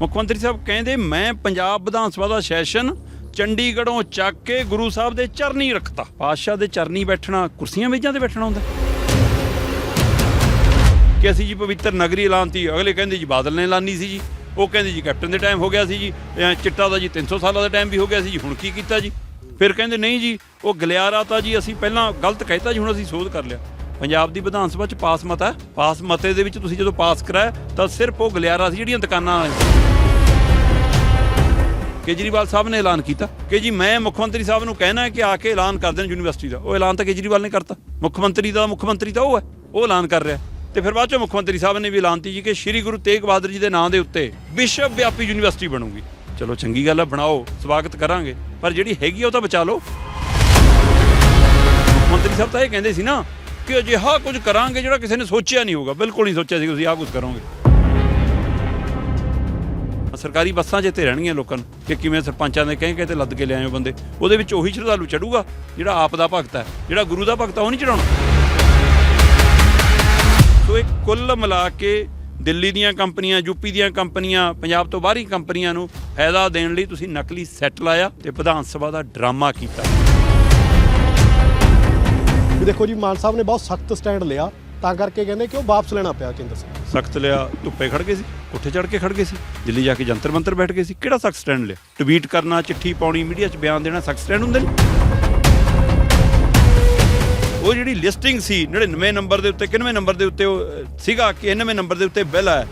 ਮੁੱਖ ਮੰਤਰੀ ਸਾਹਿਬ ਕਹਿੰਦੇ, ਮੈਂ ਪੰਜਾਬ ਵਿਧਾਨ ਸਭਾ ਦਾ ਸੈਸ਼ਨ ਚੰਡੀਗੜ੍ਹੋਂ ਚੱਕ ਕੇ ਗੁਰੂ ਸਾਹਿਬ ਦੇ ਚਰਨੀ ਰੱਖਤਾ। ਪਾਤਸ਼ਾਹ ਦੇ ਚਰਨੀ ਬੈਠਣਾ, ਕੁਰਸੀਆਂ ਮੇਜ਼ਾਂ ਤੇ ਬੈਠਣਾ ਹੁੰਦਾ ਕਿ ਅਸੀਂ ਜੀ ਪਵਿੱਤਰ ਨਗਰੀ ਐਲਾਨਤੀ ਅਗਲੇ ਕਹਿੰਦੇ ਜੀ ਬਾਦਲ ਨੇ ਐਲਾਨੀ ਸੀ ਜੀ। ਉਹ ਕਹਿੰਦੇ ਜੀ ਕੈਪਟਨ ਦੇ ਟਾਈਮ ਹੋ ਗਿਆ ਸੀ ਜੀ। ਚਿੱਟਾ ਦਾ ਜੀ 300 ਸਾਲਾਂ ਦਾ ਟਾਈਮ ਵੀ ਹੋ ਗਿਆ ਸੀ ਜੀ, ਹੁਣ ਕੀ ਕੀਤਾ ਜੀ? ਫਿਰ ਕਹਿੰਦੇ ਨਹੀਂ ਜੀ, ਉਹ ਗਲਿਆਰਾ ਤਾਂ ਜੀ ਅਸੀਂ ਪਹਿਲਾਂ ਗਲਤ ਕਹਿਤਾ ਜੀ, ਹੁਣ ਅਸੀਂ ਸੋਧ ਕਰ ਲਿਆ। ਪੰਜਾਬ ਦੀ ਵਿਧਾਨ ਸਭਾ ਚ ਪਾਸ ਮਤਾ ਪਾਸ ਮਤੇ ਦੇ ਵਿੱਚ ਤੁਸੀਂ ਜਦੋਂ ਪਾਸ ਕਰਾਇਆ, ਤਾਂ ਸਿਰਫ ਉਹ ਗਲਿਆਰਾ ਸੀ ਜਿਹੜੀਆਂ ਦੁਕਾਨਾਂ ਕੇਜਰੀਵਾਲ ਸਾਹਿਬ ਨੇ ਐਲਾਨ ਕੀਤਾ ਕਿ ਜੀ ਮੈਂ ਮੁੱਖ ਮੰਤਰੀ ਸਾਹਿਬ ਨੂੰ ਕਹਿਣਾ ਹੈ ਕਿ ਆ ਕੇ ਐਲਾਨ ਕਰ ਦੇਣ ਯੂਨੀਵਰਸਿਟੀ ਦਾ। ਉਹ ਐਲਾਨ ਤਾਂ ਕੇਜਰੀਵਾਲ ਨੇ ਕਰਤਾ। ਮੁੱਖ ਮੰਤਰੀ ਦਾ ਮੁੱਖ ਮੰਤਰੀ ਤਾਂ ਉਹ ਹੈ। ਉਹ ਐਲਾਨ ਕਰ ਰਿਹਾ। ਤੇ ਫਿਰ ਬਾਅਦ ਚੋਂ ਮੁੱਖ ਮੰਤਰੀ ਸਾਹਿਬ ਨੇ ਵੀ ਐਲਾਨ ਐਲਾਨਤੀ ਜੀ ਕਿ ਸ੍ਰੀ ਗੁਰੂ ਤੇਗ ਬਹਾਦਰ ਜੀ ਦੇ ਨਾਂ ਦੇ ਉੱਤੇ ਵਿਸ਼ਵ ਵਿਆਪੀ ਯੂਨੀਵਰਸਿਟੀ ਬਣੂਗੀ। ਚਲੋ ਚੰਗੀ ਗੱਲ ਹੈ ਬਣਾਓ, ਸਵਾਗਤ ਕਰਾਂਗੇ। ਪਰ ਜਿਹੜੀ ਹੈਗੀ ਆ ਉਹ ਤਾਂ ਬਚਾ ਲਓ। ਮੁੱਖ ਮੰਤਰੀ ਸਾਹਿਬ ਤਾਂ ਇਹ ਕਹਿੰਦੇ ਸੀ ਨਾ ਕਿ ਅਜਿਹਾ ਕੁਝ ਕਰਾਂਗੇ ਜਿਹੜਾ ਕਿਸੇ ਨੇ ਸੋਚਿਆ ਨਹੀਂ ਹੋਊਗਾ। ਬਿਲਕੁਲ ਨਹੀਂ ਸੋਚਿਆ ਸੀ ਤੁਸੀਂ ਆਹ ਕੁਝ ਕਰੋਗੇ। ਸਰਕਾਰੀ ਬੱਸਾਂ 'ਚ ਇੱਥੇ ਰਹਿਣਗੀਆਂ ਲੋਕਾਂ ਨੂੰ ਕਿ ਕਿਵੇਂ ਸਰਪੰਚਾਂ ਦੇ ਕਹਿ ਕੇ ਤੇ ਲੱਦ ਕੇ ਲਿਆਏ ਬੰਦੇ। ਉਹਦੇ ਵਿੱਚ ਉਹੀ ਸ਼ਰਧਾਲੂ ਚੜੂਗਾ ਜਿਹੜਾ ਆਪ ਦਾ ਭਗਤ ਹੈ ਜਿਹੜਾ ਗੁਰੂ ਦਾ ਭਗਤ ਹੈ ਉਹ ਨਹੀਂ ਚੜਾਉਣਾ। ਸੋ ਇਹ ਕੁੱਲ ਮਿਲਾ ਕੇ ਦਿੱਲੀ ਦੀਆਂ ਕੰਪਨੀਆਂ ਯੂਪੀ ਦੀਆਂ ਕੰਪਨੀਆਂ ਪੰਜਾਬ ਤੋਂ ਬਾਹਰੀ ਕੰਪਨੀਆਂ ਨੂੰ ਫਾਇਦਾ ਦੇਣ ਲਈ ਤੁਸੀਂ ਨਕਲੀ ਸੈੱਟ ਲਾਇਆ ਤੇ ਵਿਧਾਨ ਸਭਾ ਦਾ ਡਰਾਮਾ ਕੀਤਾ। ਦੇਖੋ ਜੀ ਮਾਨ ਸਾਹਿਬ ਨੇ ਬਹੁਤ ਸਖਤ ਸਟੈਂਡ ਲਿਆ ਤਾਂ ਕਰਕੇ ਕਹਿੰਦੇ ਕਿ ਉਹ ਵਾਪਸ ਲੈਣਾ ਪਿਆ ਕੇਂਦਰ ਸਰਕਾਰ। ਸਖਤ ਲਿਆ ਧੁੱਪੇ ਖੜ ਗਏ ਸੀ। ਉੱਥੇ ਚੜ ਕੇ ਖੜ ਗਏ ਸੀ ਦਿੱਲੀ ਜਾ ਕੇ ਜੰਤਰ ਮੰਤਰ ਬੈਠ ਗਏ ਸੀ ਕਿਹੜਾ ਸਖਤ ਸਟੈਂਡ ਲਿਆ? ਟਵੀਟ ਕਰਨਾ ਚਿੱਠੀ ਪਾਉਣੀ ਮੀਡੀਆ 'ਚ ਬਿਆਨ ਦੇਣਾ ਸਖਤ ਸਟੈਂਡ ਹੁੰਦੇ ਨੇ? ਉਹ ਜਿਹੜੀ ਲਿਸਟਿੰਗ ਸੀ 99 ਨੰਬਰ ਦੇ ਉੱਤੇ 91 ਨੰਬਰ ਦੇ ਉੱਤੇ ਉਹ ਸੀਗਾ ਕਿ 99 ਨੰਬਰ ਦੇ ਉੱਤੇ ਬਿੱਲ ਹੈ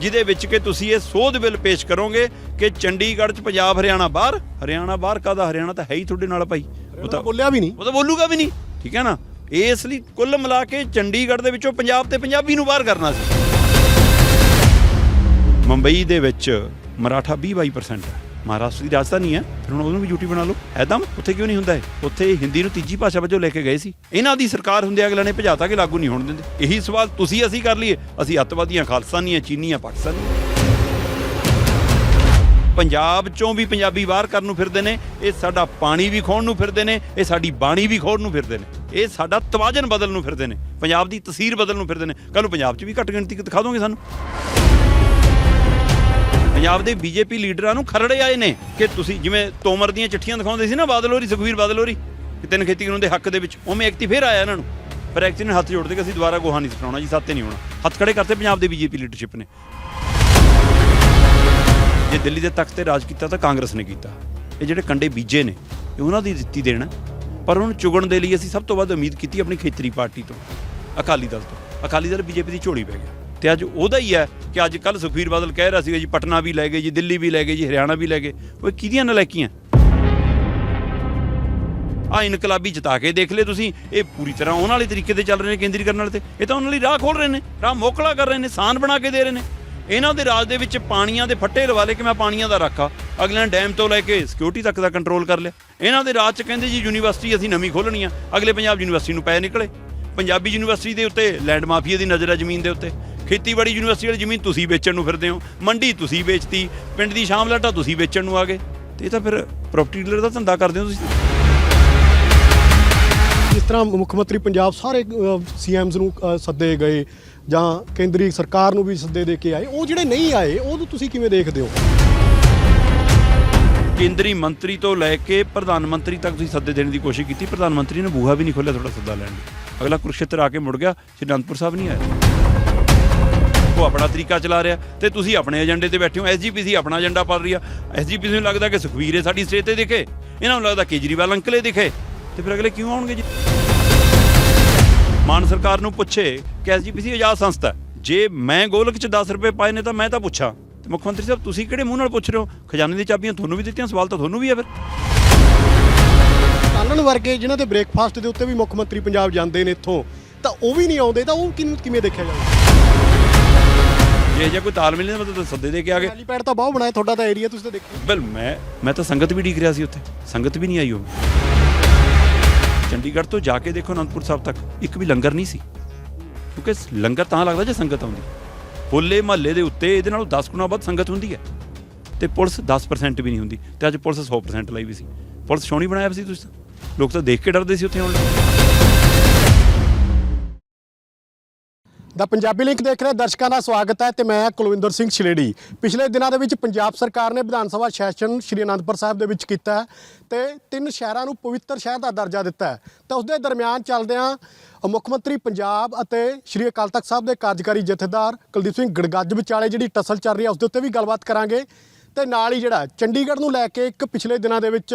ਜਿਹਦੇ ਵਿੱਚ ਕਿ ਤੁਸੀਂ ਇਹ ਸੋਧ ਬਿੱਲ ਪੇਸ਼ ਕਰੋਗੇ ਕਿ ਚੰਡੀਗੜ੍ਹ 'ਚ ਪੰਜਾਬ ਹਰਿਆਣਾ ਬਾਹਰ? ਹਰਿਆਣਾ ਬਾਹਰ ਕਾਦਾ ਹਰਿਆਣਾ ਤਾਂ ਹੈ ਹੀ ਤੁਹਾਡੇ ਨਾਲ ਭਾਈ। ਉਹ ਤਾਂ ਬੋਲਿਆ ਵੀ ਨਹੀਂ। ਉਹ ਤਾਂ ਬੋਲੂਗਾ ਵੀ ਨਹੀਂ। ਠੀਕ ਹੈ ਨਾ? ਇਸ ਲਈ ਕੁੱਲ ਮਿਲਾ ਕੇ ਚੰਡੀਗੜ੍ਹ ਦੇ ਵਿੱਚੋਂ ਪੰਜਾਬ ਤੇ ਪੰਜਾਬੀ ਨੂੰ ਬਾਹਰ ਕਰਨਾ ਸੀ। ਮੁੰਬਈ ਦੇ ਵਿੱਚ ਮਰਾਠਾ 20-22% ਹੈ। ਮਹਾਰਾਸ਼ਟਰ ਦੀ ਰਾਜਧਾਨੀ ਹੈ। ਫਿਰ ਹੁਣ ਉਹਨੂੰ ਵੀ ਯੂਟੀ ਬਣਾ ਲਓ। ਐਦਮ ਉੱਥੇ ਕਿਉਂ ਨਹੀਂ ਹੁੰਦਾ ਹੈ ਉੱਥੇ ਹਿੰਦੀ ਨੂੰ ਤੀਜੀ ਭਾਸ਼ਾ ਵਜੋਂ ਲੈ ਕੇ ਗਏ ਸੀ। ਇਹਨਾਂ ਦੀ ਸਰਕਾਰ ਹੁੰਦੇ ਅਗਲੇ ਨੇ ਭਜਾਤਾ ਕਿ ਲਾਗੂ ਨਹੀਂ ਹੋਣ ਦਿੰਦੇ। ਇਹੀ ਸਵਾਲ ਤੁਸੀਂ ਅਸੀਂ ਕਰ ਲਈਏ। ਅਸੀਂ ਅੱਤਵਾਦੀਆਂ, ਖਾਲਸਾਨੀਆਂ, ਚੀਨੀਆਂ, ਪਾਕਿਸਤਾਨੀਆਂ। ਪੰਜਾਬ ਚੋਂ ਵੀ ਪੰਜਾਬੀ ਬਾਹਰ ਕਰਨ ਨੂੰ ਫਿਰਦੇ ਨੇ। ਇਹ ਸਾਡਾ ਪਾਣੀ ਵੀ ਖੋਣ ਨੂੰ ਫਿਰਦੇ ਨੇ। ਇਹ ਸਾਡੀ ਬਾਣੀ ਵੀ ਖੋਣ ਨੂੰ ਫਿਰਦੇ ਨੇ। ਇਹ ਸਾਡਾ ਤਵਾਜਨ ਬਦਲਣ ਨੂੰ ਫਿਰਦੇ ਨੇ। ਪੰਜਾਬ ਦੀ ਤਸਵੀਰ ਬਦਲਣ ਨੂੰ ਫਿਰਦੇ ਨੇ। ਕੱਲ ਨੂੰ ਪੰਜਾਬ 'ਚ ਵੀ ਘੱਟ ਗਿਣਤੀ ਦਿਖਾ ਦੋਗੇ ਸਾਨੂੰ। ਪੰਜਾਬ ਦੇ ਬੀਜੇਪੀ ਲੀਡਰਾਂ ਨੂੰ ਖਰੜੇ ਆਏ ਨੇ ਕਿ ਤੁਸੀਂ ਜਿਵੇਂ ਤੋਮਰ ਦੀਆਂ ਚਿੱਠੀਆਂ ਦਿਖਾਉਂਦੇ ਸੀ ਨਾ ਬਾਦਲ ਹੋਰੀ ਸੁਖਵੀਰ ਬਾਦਲ ਹੋਰੀ ਕਿ ਤਿੰਨ ਖੇਤੀ ਕਾਨੂੰਨ ਦੇ ਹੱਕ ਦੇ ਵਿੱਚ। ਉਵੇਂ ਐਕਤੀ ਫੇਰ ਆਇਆ ਇਹਨਾਂ ਨੂੰ। ਪਰ ਐਕਤੀ ਨੇ ਹੱਥ ਜੋੜਦੇ ਕਿ ਅਸੀਂ ਦੁਬਾਰਾ ਗੋਹਾ ਨਹੀਂ ਸਪਰਾਉਣਾ ਜੀ ਸਾਤੇ ਨਹੀਂ ਹੋਣਾ। ਹੱਥ ਖੜੇ ਕਰਤੇ ਪੰਜਾਬ ਦੇ ਬੀਜੇਪੀ ਲੀਡਰਸ਼ਿਪ ਨੇ। ਜੇ ਦਿੱਲੀ ਦੇ ਤਖਤ ਤੇ ਰਾਜ ਕੀਤਾ ਤਾਂ ਕਾਂਗਰਸ ਨੇ ਕੀਤਾ। ਇਹ ਜਿਹੜੇ ਕੰਡੇ ਬੀਜੇ ਨੇ, ਇਹ ਉਹਨਾਂ ਦੀ ਦਿੱਤੀ ਦੇਣਾ ਪਰ ਉਹਨੂੰ ਚੁਗਣ ਦੇ ਲਈ ਅਸੀਂ ਸਭ ਤੋਂ ਵੱਧ ਉਮੀਦ ਕੀਤੀ ਆਪਣੀ ਖੇਤਰੀ ਪਾਰਟੀ ਤੋਂ, ਅਕਾਲੀ ਦਲ ਤੋਂ। ਅਕਾਲੀ ਦਲ ਬੀਜੇਪੀ ਦੀ ਝੋਲੀ ਪੈ ਗਿਆ। ਤੇ ਅੱਜ ਉਹਦਾ ਹੀ ਹੈ ਕਿ ਅੱਜ ਕੱਲ ਸੁਖਬੀਰ ਬਾਦਲ ਕਹਿ ਰਿਹਾ ਸੀਗਾ ਜੀ, ਪਟਨਾ ਵੀ ਲੈ ਗਏ ਜੀ, ਦਿੱਲੀ ਵੀ ਲੈ ਗਏ ਜੀ, ਹਰਿਆਣਾ ਵੀ ਲੈ ਗਏ। ਉਹ ਕਿਹਦੀਆਂ ਨਲਾਇਕੀਆਂ? ਆ ਇਨਕਲਾਬੀ ਜਿਤਾ ਕੇ ਦੇਖ ਲਿਓ ਤੁਸੀਂ, ਇਹ ਪੂਰੀ ਤਰ੍ਹਾਂ ਉਹਨਾਂ ਵਾਲੇ ਤਰੀਕੇ ਤੇ ਚੱਲ ਰਹੇ ਨੇ ਕੇਂਦਰੀਕਰਨ ਵਾਲੇ ਤੇ। ਇਹ ਤਾਂ ਉਹਨਾਂ ਲਈ ਰਾਹ ਖੋਲ ਰਹੇ ਨੇ, ਰਾਹ ਮੋਕਲਾ ਕਰ ਰਹੇ ਨੇ ਸਾਨ ਬਣਾ ਕੇ ਦੇ ਰਹੇ ਨੇ। ਇਹਨਾਂ ਦੇ ਰਾਜ ਦੇ ਵਿੱਚ ਪਾਣੀਆਂ ਦੇ ਫੱਟੇ ਲਵਾ ਲਏ ਕਿ ਮੈਂ ਪਾਣੀਆਂ ਦਾ ਰੱਖਾ। ਅਗਲੇ ਨੇ ਡੈਮ ਤੋਂ ਲੈ ਕੇ ਸਿਕਿਉਰਿਟੀ ਤੱਕ ਦਾ ਕੰਟਰੋਲ ਕਰ ਲਿਆ। ਇਹਨਾਂ ਦੇ ਰਾਜ 'ਚ ਕਹਿੰਦੇ ਜੀ, ਯੂਨੀਵਰਸਿਟੀ ਅਸੀਂ ਨਵੀਂ ਖੋਲਣੀ ਆ ਅਗਲੇ ਪੰਜਾਬ ਯੂਨੀਵਰਸਿਟੀ ਨੂੰ ਪੈ ਨਿਕਲੇ। ਪੰਜਾਬੀ ਯੂਨੀਵਰਸਿਟੀ ਦੇ ਉੱਤੇ ਲੈਂਡ ਮਾਫੀਆ ਦੀ ਨਜ਼ਰ ਹੈ ਜ਼ਮੀਨ ਦੇ ਉੱਤੇ। ਖੇਤੀਬਾੜੀ ਯੂਨੀਵਰਸਿਟੀ ਵਾਲੀ ਜ਼ਮੀਨ ਤੁਸੀਂ ਵੇਚਣ ਨੂੰ ਫਿਰਦੇ ਹੋ ਮੰਡੀ ਤੁਸੀਂ ਵੇਚਤੀ ਪਿੰਡ ਦੀ ਸ਼ਾਮਲਾਟਾ ਤੁਸੀਂ ਵੇਚਣ ਨੂੰ ਆ ਗਏ। ਤੇ ਇਹ ਤਾਂ ਫਿਰ ਪ੍ਰਾਪਰਟੀ ਡੀਲਰ ਦਾ ਧੰਦਾ ਕਰਦੇ ਹੋ ਤੁਸੀਂ ਜਿਸ ਤਰ੍ਹਾਂ ਮੁੱਖ ਮੰਤਰੀ ਪੰਜਾਬ ਸਾਰੇ ਸੀਐਮਸ ਨੂੰ ਅ, ਸੱਦੇ ਗਏ ਜਾਂ ਕੇਂਦਰੀ ਸਰਕਾਰ ਨੂੰ ਵੀ ਸੱਦੇ ਦੇ ਕੇ ਆਏ ਉਹ ਜਿਹੜੇ ਨਹੀਂ ਆਏ ਉਹਨੂੰ ਤੁਸੀਂ ਕਿਵੇਂ ਦੇਖਦੇ ਹੋ? ਕੇਂਦਰੀ ਮੰਤਰੀ ਤੋਂ ਲੈ ਕੇ ਪ੍ਰਧਾਨ ਮੰਤਰੀ ਤੱਕ ਤੁਸੀਂ ਸੱਦੇ ਦੇਣ ਦੀ ਕੋਸ਼ਿਸ਼ ਕੀਤੀ ਪ੍ਰਧਾਨ ਮੰਤਰੀ ਨੇ ਬੂਹਾ ਵੀ ਨਹੀਂ ਖੋਲ੍ਹਿਆ ਤੁਹਾਡਾ ਸੱਦਾ ਲੈਣ ਲਈ ਅਗਲਾ ਕੁਰਕਸ਼ੇਤਰ ਆ ਕੇ ਮੁੜ ਗਿਆ ਸ਼੍ਰੀ ਅਨੰਦਪੁਰ ਸਾਹਿਬ ਨਹੀਂ ਆਇਆ। ਉਹ ਆਪਣਾ ਤਰੀਕਾ ਚਲਾ ਰਿਹਾ ਤੇ ਤੁਸੀਂ ਆਪਣੇ ਏਜੰਡੇ ਤੇ ਬੈਠੇ ਹੋ। ਐਸਜੀਪੀਸੀ ਆਪਣਾ ਏਜੰਡਾ ਪਾਲ ਰਹੀ ਆ। ਐਸਜੀਪੀਸੀ ਨੂੰ ਲੱਗਦਾ ਕਿ ਸੁਖਵੀਰ ਹੈ ਸਾਡੀ ਸਟੇਜ ਤੇ ਦਿਖੇ। ਇਹਨਾਂ ਨੂੰ ਲੱਗਦਾ ਕੇਜਰੀਵਾਲ ਅੰਕਲੇ ਦਿਖੇ। ਤੇ ਫਿਰ ਅਗਲੇ ਕਿਉਂ ਆਉਣਗੇ ਜੀ? ਮਾਨ ਸਰਕਾਰ ਨੂੰ ਪੁੱਛੇ ਕਿ ਐਸਜੀਪੀਸੀ ਆਜ਼ਾਦ ਸੰਸਥਾ ਜੇ ਮੈਂ ਗੋਲਕ ਚ 10 ਰੁਪਏ ਪਾਏ ਨੇ ਤਾਂ ਮੈਂ ਤਾਂ ਪੁੱਛਾਂ। ਤੇ ਮੁੱਖ ਮੰਤਰੀ ਸਾਹਿਬ, ਤੁਸੀਂ ਕਿਹੜੇ ਮੂੰਹ ਨਾਲ ਪੁੱਛ ਰਹੇ ਹੋ? ਖਜ਼ਾਨੇ ਦੀ ਚਾਬੀਆਂ ਤੁਹਾਨੂੰ ਵੀ ਦਿੱਤੀਆਂ, ਸਵਾਲ ਤਾਂ ਤੁਹਾਨੂੰ ਵੀ ਹੈ ਫਿਰ। ਕਾਲਣ ਵਰਗੇ ਜਿਨ੍ਹਾਂ ਦੇ ਬ੍ਰੇਕਫਾਸਟ ਦੇ ਉੱਤੇ ਵੀ ਮੁੱਖ ਮੰਤਰੀ ਪੰਜਾਬ ਜਾਂਦੇ ਨੇ ਇੱਥੋਂ, ਤਾਂ ਉਹ ਵੀ ਨਹੀਂ ਆਉਂਦੇ, ਤਾਂ ਉਹ ਕਿਵੇਂ ਦੇਖਿਆ ਜਾਵੇ? ਜੇ ਜੇ ਕੋਈ ਤਾਲਮੇਲ ਨਹੀਂ ਮਤਲਬ ਤਾਂ ਸੱਦੇ ਦੇ ਕੇ ਆ ਗਏ ਹੈਲੀਪੈਡ ਤਾਂ ਬਹੁਤ ਬਣਾਇਆ ਤੁਹਾਡਾ ਤਾਂ ਏਰੀਆ ਤੁਸੀਂ ਤਾਂ ਦੇਖਿਆ ਬਿਲ ਮੈਂ ਮੈਂ ਤਾਂ ਸੰਗਤ ਵੀ ਡੀਕ ਰਿਹਾ ਸੀ ਉੱਥੇ। ਸੰਗਤ ਵੀ ਨਹੀਂ ਆਈ ਉਹ ਚੰਡੀਗੜ੍ਹ ਤੋਂ ਜਾ ਕੇ ਦੇਖੋ ਅਨੰਦਪੁਰ ਸਾਹਿਬ ਤੱਕ ਇੱਕ ਵੀ ਲੰਗਰ ਨਹੀਂ ਸੀ। ਕਿਉਂਕਿ ਲੰਗਰ ਤਾਂ ਲੱਗਦਾ ਜੇ ਸੰਗਤ ਆਉਂਦੀ। ਹੋਲੇ ਮਹੱਲੇ ਦੇ ਉੱਤੇ ਇਹਦੇ ਨਾਲੋਂ 10 ਗੁਣਾ ਵੱਧ ਸੰਗਤ ਹੁੰਦੀ ਹੈ। ਤੇ ਪੁਲਿਸ 10% ਵੀ ਨਹੀਂ ਹੁੰਦੀ। ਤੇ ਅੱਜ ਪੁਲਿਸ 100% ਲਾਈ ਵੀ ਸੀ। ਪੁਲਿਸ ਸ਼ੋਣੀ ਬਣਾਇਆ ਸੀ ਤੁਸੀਂ। ਲੋਕ ਤਾਂ ਦੇਖ ਕੇ ਡਰਦੇ ਸੀ ਉੱਥੇ ਆਉਣ ਲਈ। ਦਾ ਪੰਜਾਬੀ ਲਿੰਕ ਦੇਖ ਰਹੇ ਦਰਸ਼ਕਾਂ ਦਾ ਸਵਾਗਤ ਹੈ ਤੇ ਮੈਂ ਕੁਲਵਿੰਦਰ ਸਿੰਘ ਛਲੇੜੀ। ਪਿਛਲੇ ਦਿਨਾਂ ਦੇ ਵਿੱਚ ਪੰਜਾਬ ਸਰਕਾਰ ਨੇ ਵਿਧਾਨ ਸਭਾ ਸੈਸ਼ਨ ਸ਼੍ਰੀ ਅਨੰਦਪੁਰ ਸਾਹਿਬ ਦੇ ਵਿੱਚ ਕੀਤਾ ਹੈ ਤੇ ਤਿੰਨ ਸ਼ਹਿਰਾਂ ਨੂੰ ਪਵਿੱਤਰ ਸ਼ਹਿਰ ਦਾ ਦਰਜਾ ਦਿੱਤਾ ਤਾਂ ਉਸ ਦੇ ਦਰਮਿਆਨ ਚੱਲਦਿਆਂ ਮੁੱਖ ਮੰਤਰੀ ਪੰਜਾਬ ਅਤੇ ਸ਼੍ਰੀ ਅਕਾਲ ਤਖਤ ਸਾਹਿਬ ਦੇ ਕਾਰਜਕਾਰੀ ਜਥੇਦਾਰ ਕੁਲਦੀਪ ਸਿੰਘ ਗੜਗੱਜ ਵਿਚਾਲੇ ਜਿਹੜੀ ਟਸਲ ਚੱਲ ਰਹੀ ਹੈ, ਉਸ ਦੇ ਉੱਤੇ ਵੀ ਗੱਲਬਾਤ ਕਰਾਂਗੇ। ਤੇ ਨਾਲ ਹੀ ਜਿਹੜਾ ਚੰਡੀਗੜ੍ਹ ਨੂੰ ਲੈ ਕੇ ਇੱਕ ਪਿਛਲੇ ਦਿਨਾਂ ਦੇ ਵਿੱਚ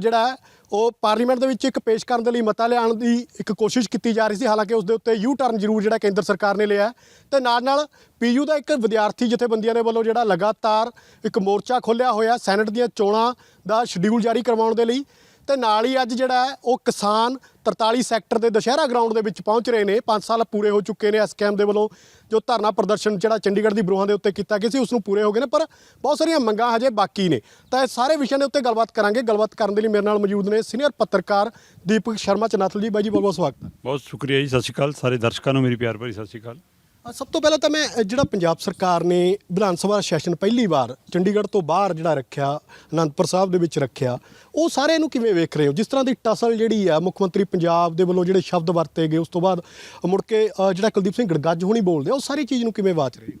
ਜਿਹੜਾ ਉਹ ਪਾਰਲੀਮੈਂਟ ਦੇ ਵਿੱਚ ਇੱਕ ਪੇਸ਼ ਕਰਨ ਦੇ ਲਈ ਮਤਾ ਲਿਆਉਣ ਦੀ ਇੱਕ ਕੋਸ਼ਿਸ਼ ਕੀਤੀ ਜਾ ਰਹੀ ਸੀ ਹਾਲਾਂਕਿ ਉਸ ਦੇ ਉੱਤੇ ਯੂ ਟਰਨ ਜ਼ਰੂਰ ਜਿਹੜਾ ਕੇਂਦਰ ਸਰਕਾਰ ਨੇ ਲਿਆ ਹੈ। ਤੇ ਨਾਲ ਨਾਲ ਪੀਯੂ ਦਾ ਇੱਕ ਵਿਦਿਆਰਥੀ ਜਥੇਬੰਦੀਆਂ ਦੇ ਵੱਲੋਂ ਜਿਹੜਾ ਲਗਾਤਾਰ ਇੱਕ ਮੋਰਚਾ ਖੋਲ੍ਹਿਆ ਹੋਇਆ ਸੈਨੇਟ ਦੀਆਂ ਚੋਣਾਂ ਦਾ ਸ਼ਡਿਊਲ ਜਾਰੀ ਕਰਵਾਉਣ ਦੇ ਲਈ ਤੇ ਨਾਲ ਹੀ ਅੱਜ ਜਿਹੜਾ ਹੈ ਉਹ ਕਿਸਾਨ 43 ਸੈਕਟਰ ਦੇ ਦੁਸ਼ਹਿਰਾ ਗਰਾਊਂਡ ਦੇ ਵਿੱਚ ਪਹੁੰਚ ਰਹੇ ਨੇ। 5 ਸਾਲ ਪੂਰੇ ਹੋ ਚੁੱਕੇ ਨੇ ਐਸਕੇਐਮ ਦੇ ਵੱਲੋਂ। ਜੋ ਧਰਨਾ ਪ੍ਰਦਰਸ਼ਨ ਜਿਹੜਾ ਚੰਡੀਗੜ੍ਹ ਦੀ ਬਰੂਹਾਂ ਦੇ ਉੱਤੇ ਕੀਤਾ ਗਿਆ ਸੀ, ਉਸ ਨੂੰ ਪੂਰੇ ਹੋ ਗਏ ਨੇ, ਪਰ ਬਹੁਤ ਸਾਰੀਆਂ ਮੰਗਾਂ ਹਜੇ ਬਾਕੀ ਨੇ। ਤਾਂ ਇਹ ਸਾਰੇ ਵਿਸ਼ਿਆਂ ਦੇ ਉੱਤੇ ਗੱਲਬਾਤ ਕਰਾਂਗੇ। ਗੱਲਬਾਤ ਕਰਨ ਦੇ ਲਈ ਮੇਰੇ ਨਾਲ ਮੌਜੂਦ ਨੇ ਸੀਨੀਅਰ ਪੱਤਰਕਾਰ ਦੀਪਕ ਸ਼ਰਮਾ ਚਨਾਥਲ ਜੀ। ਬਾਈ ਜੀ ਬਹੁਤ ਬਹੁਤ ਸਵਾਗਤ ਹੈ। ਬਹੁਤ ਸ਼ੁਕਰੀਆ ਜੀ, ਸਤਿ ਸ਼੍ਰੀ ਅਕਾਲ। ਸਾਰੇ ਦਰਸ਼ਕਾਂ ਨੂੰ ਮੇਰੀ ਪਿਆਰ ਭਰੀ ਸਤਿ ਸ਼੍ਰੀ ਅਕਾਲ। ਸਭ ਤੋਂ ਪਹਿਲਾਂ ਤਾਂ ਮੈਂ ਜਿਹੜਾ ਪੰਜਾਬ ਸਰਕਾਰ ਨੇ ਵਿਧਾਨ ਸਭਾ ਸੈਸ਼ਨ ਪਹਿਲੀ ਵਾਰ ਚੰਡੀਗੜ੍ਹ ਤੋਂ ਬਾਹਰ ਜਿਹੜਾ ਰੱਖਿਆ ਅਨੰਦਪੁਰ ਸਾਹਿਬ ਦੇ ਵਿੱਚ ਰੱਖਿਆ ਉਹ ਸਾਰੇ ਨੂੰ ਕਿਵੇਂ ਵੇਖ ਰਹੇ ਹੋ? ਜਿਸ ਤਰ੍ਹਾਂ ਦੀ ਟਸਲ ਜਿਹੜੀ ਆ ਮੁੱਖ ਮੰਤਰੀ ਪੰਜਾਬ ਦੇ ਵੱਲੋਂ ਜਿਹੜੇ ਸ਼ਬਦ ਵਰਤੇ ਗਏ ਉਸ ਤੋਂ ਬਾਅਦ ਮੁੜ ਕੇ ਜਿਹੜਾ ਕੁਲਦੀਪ ਸਿੰਘ ਗੜਗੱਜ ਹੋਣੀ ਬੋਲਦੇ ਉਹ ਸਾਰੀ ਚੀਜ਼ ਨੂੰ ਕਿਵੇਂ ਵਾਚ ਰਹੇ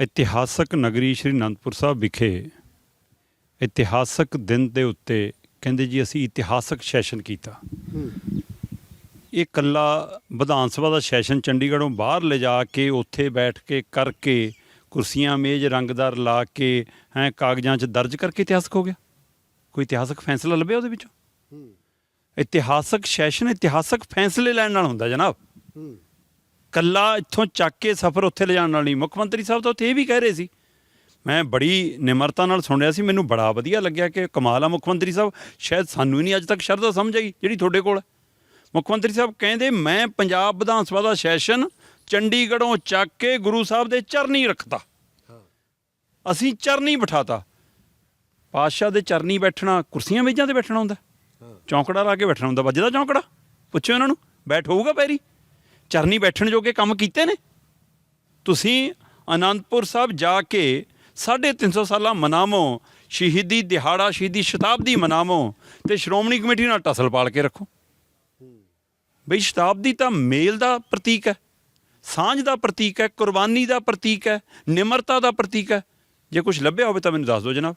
ਇਤਿਹਾਸਕ ਨਗਰੀ ਸ਼੍ਰੀ ਅਨੰਦਪੁਰ ਸਾਹਿਬ ਵਿਖੇ ਇਤਿਹਾਸਕ ਦਿਨ ਦੇ ਉੱਤੇ ਕਹਿੰਦੇ ਜੀ ਅਸੀਂ ਇਤਿਹਾਸਕ ਸੈਸ਼ਨ ਕੀਤਾ। ਇਹ ਕੱਲਾ ਵਿਧਾਨ ਸਭਾ ਦਾ ਸੈਸ਼ਨ ਚੰਡੀਗੜ੍ਹੋਂ ਬਾਹਰ ਲਿਜਾ ਕੇ ਉੱਥੇ ਬੈਠ ਕੇ ਕਰਕੇ ਕੁਰਸੀਆਂ ਮੇਜ਼ ਰੰਗਦਾਰ ਲਾ ਕੇ ਹੈ ਕਾਗਜ਼ਾਂ 'ਚ ਦਰਜ ਕਰਕੇ ਇਤਿਹਾਸਕ ਹੋ ਗਿਆ? ਕੋਈ ਇਤਿਹਾਸਕ ਫੈਸਲਾ ਲੱਭਿਆ ਉਹਦੇ ਵਿੱਚੋਂ? ਇਤਿਹਾਸਕ ਸੈਸ਼ਨ ਇਤਿਹਾਸਕ ਫੈਸਲੇ ਲੈਣ ਨਾਲ ਹੁੰਦਾ ਜਨਾਬ। ਕੱਲਾ ਇੱਥੋਂ ਚੱਕ ਕੇ ਸਫ਼ਰ ਉੱਥੇ ਲਿਜਾਣ ਨਾਲ ਨਹੀਂ। ਮੁੱਖ ਮੰਤਰੀ ਸਾਹਿਬ ਤਾਂ ਉੱਥੇ ਇਹ ਵੀ ਕਹਿ ਰਹੇ ਸੀ। ਮੈਂ ਬੜੀ ਨਿਮਰਤਾ ਨਾਲ ਸੁਣਿਆ ਸੀ। ਮੈਨੂੰ ਬੜਾ ਵਧੀਆ ਲੱਗਿਆ ਕਿ ਕਮਾਲ ਆ ਮੁੱਖ ਮੰਤਰੀ ਸਾਹਿਬ। ਸ਼ਾਇਦ ਸਾਨੂੰ ਹੀ ਨਹੀਂ ਅੱਜ ਤੱਕ ਸ਼ਰਧਾ ਸਮਝ ਆਈ ਜਿਹੜੀ ਤੁਹਾਡੇ ਕੋਲ ਹੈ। ਮੁੱਖ ਮੰਤਰੀ ਸਾਹਿਬ ਕਹਿੰਦੇ, ਮੈਂ ਪੰਜਾਬ ਵਿਧਾਨ ਸਭਾ ਦਾ ਸੈਸ਼ਨ ਚੰਡੀਗੜ੍ਹੋਂ ਚੱਕ ਕੇ ਗੁਰੂ ਸਾਹਿਬ ਦੇ ਚਰਨੀ ਰੱਖਤਾ। ਅਸੀਂ ਚਰਨੀ ਬਿਠਾਤਾ। ਪਾਤਸ਼ਾਹ ਦੇ ਚਰਨੀ ਬੈਠਣਾ, ਕੁਰਸੀਆਂ ਮੇਜ਼ਾਂ ਤੇ ਬੈਠਣਾ ਹੁੰਦਾ। ਚੌਂਕੜਾ ਲਾ ਕੇ ਬੈਠਣਾ ਹੁੰਦਾ। ਵੱਜਦਾ ਚੌਂਕੜਾ? ਪੁੱਛੋ ਇਹਨਾਂ ਨੂੰ, ਬੈਠ ਹੋਊਗਾ ਪੈਰੀ। ਚਰਨੀ ਬੈਠਣ ਜੋਗੇ ਕੰਮ ਕੀਤੇ ਨੇ। ਤੁਸੀਂ ਅਨੰਦਪੁਰ ਸਾਹਿਬ ਜਾ ਕੇ 350 ਸਾਲਾਂ ਮਨਾਵੋ, ਸ਼ਹੀਦੀ ਦਿਹਾੜਾ, ਸ਼ਹੀਦੀ ਸ਼ਤਾਬਦੀ ਮਨਾਵੋ ਤੇ ਸ਼੍ਰੋਮਣੀ ਕਮੇਟੀ ਨਾਲ ਟਸਲ ਪਾਲ ਕੇ ਰੱਖੋ। ਬਈ ਸ਼ਤਾਬਦੀ ਤਾਂ ਮੇਲ ਦਾ ਪ੍ਰਤੀਕ ਹੈ ਸਾਂਝ ਦਾ ਪ੍ਰਤੀਕ ਹੈ ਕੁਰਬਾਨੀ ਦਾ ਪ੍ਰਤੀਕ ਹੈ ਨਿਮਰਤਾ ਦਾ ਪ੍ਰਤੀਕ ਹੈ। ਜੇ ਕੁਝ ਲੱਭਿਆ ਹੋਵੇ ਤਾਂ ਮੈਨੂੰ ਦੱਸ ਦਿਓ ਜਨਾਬ।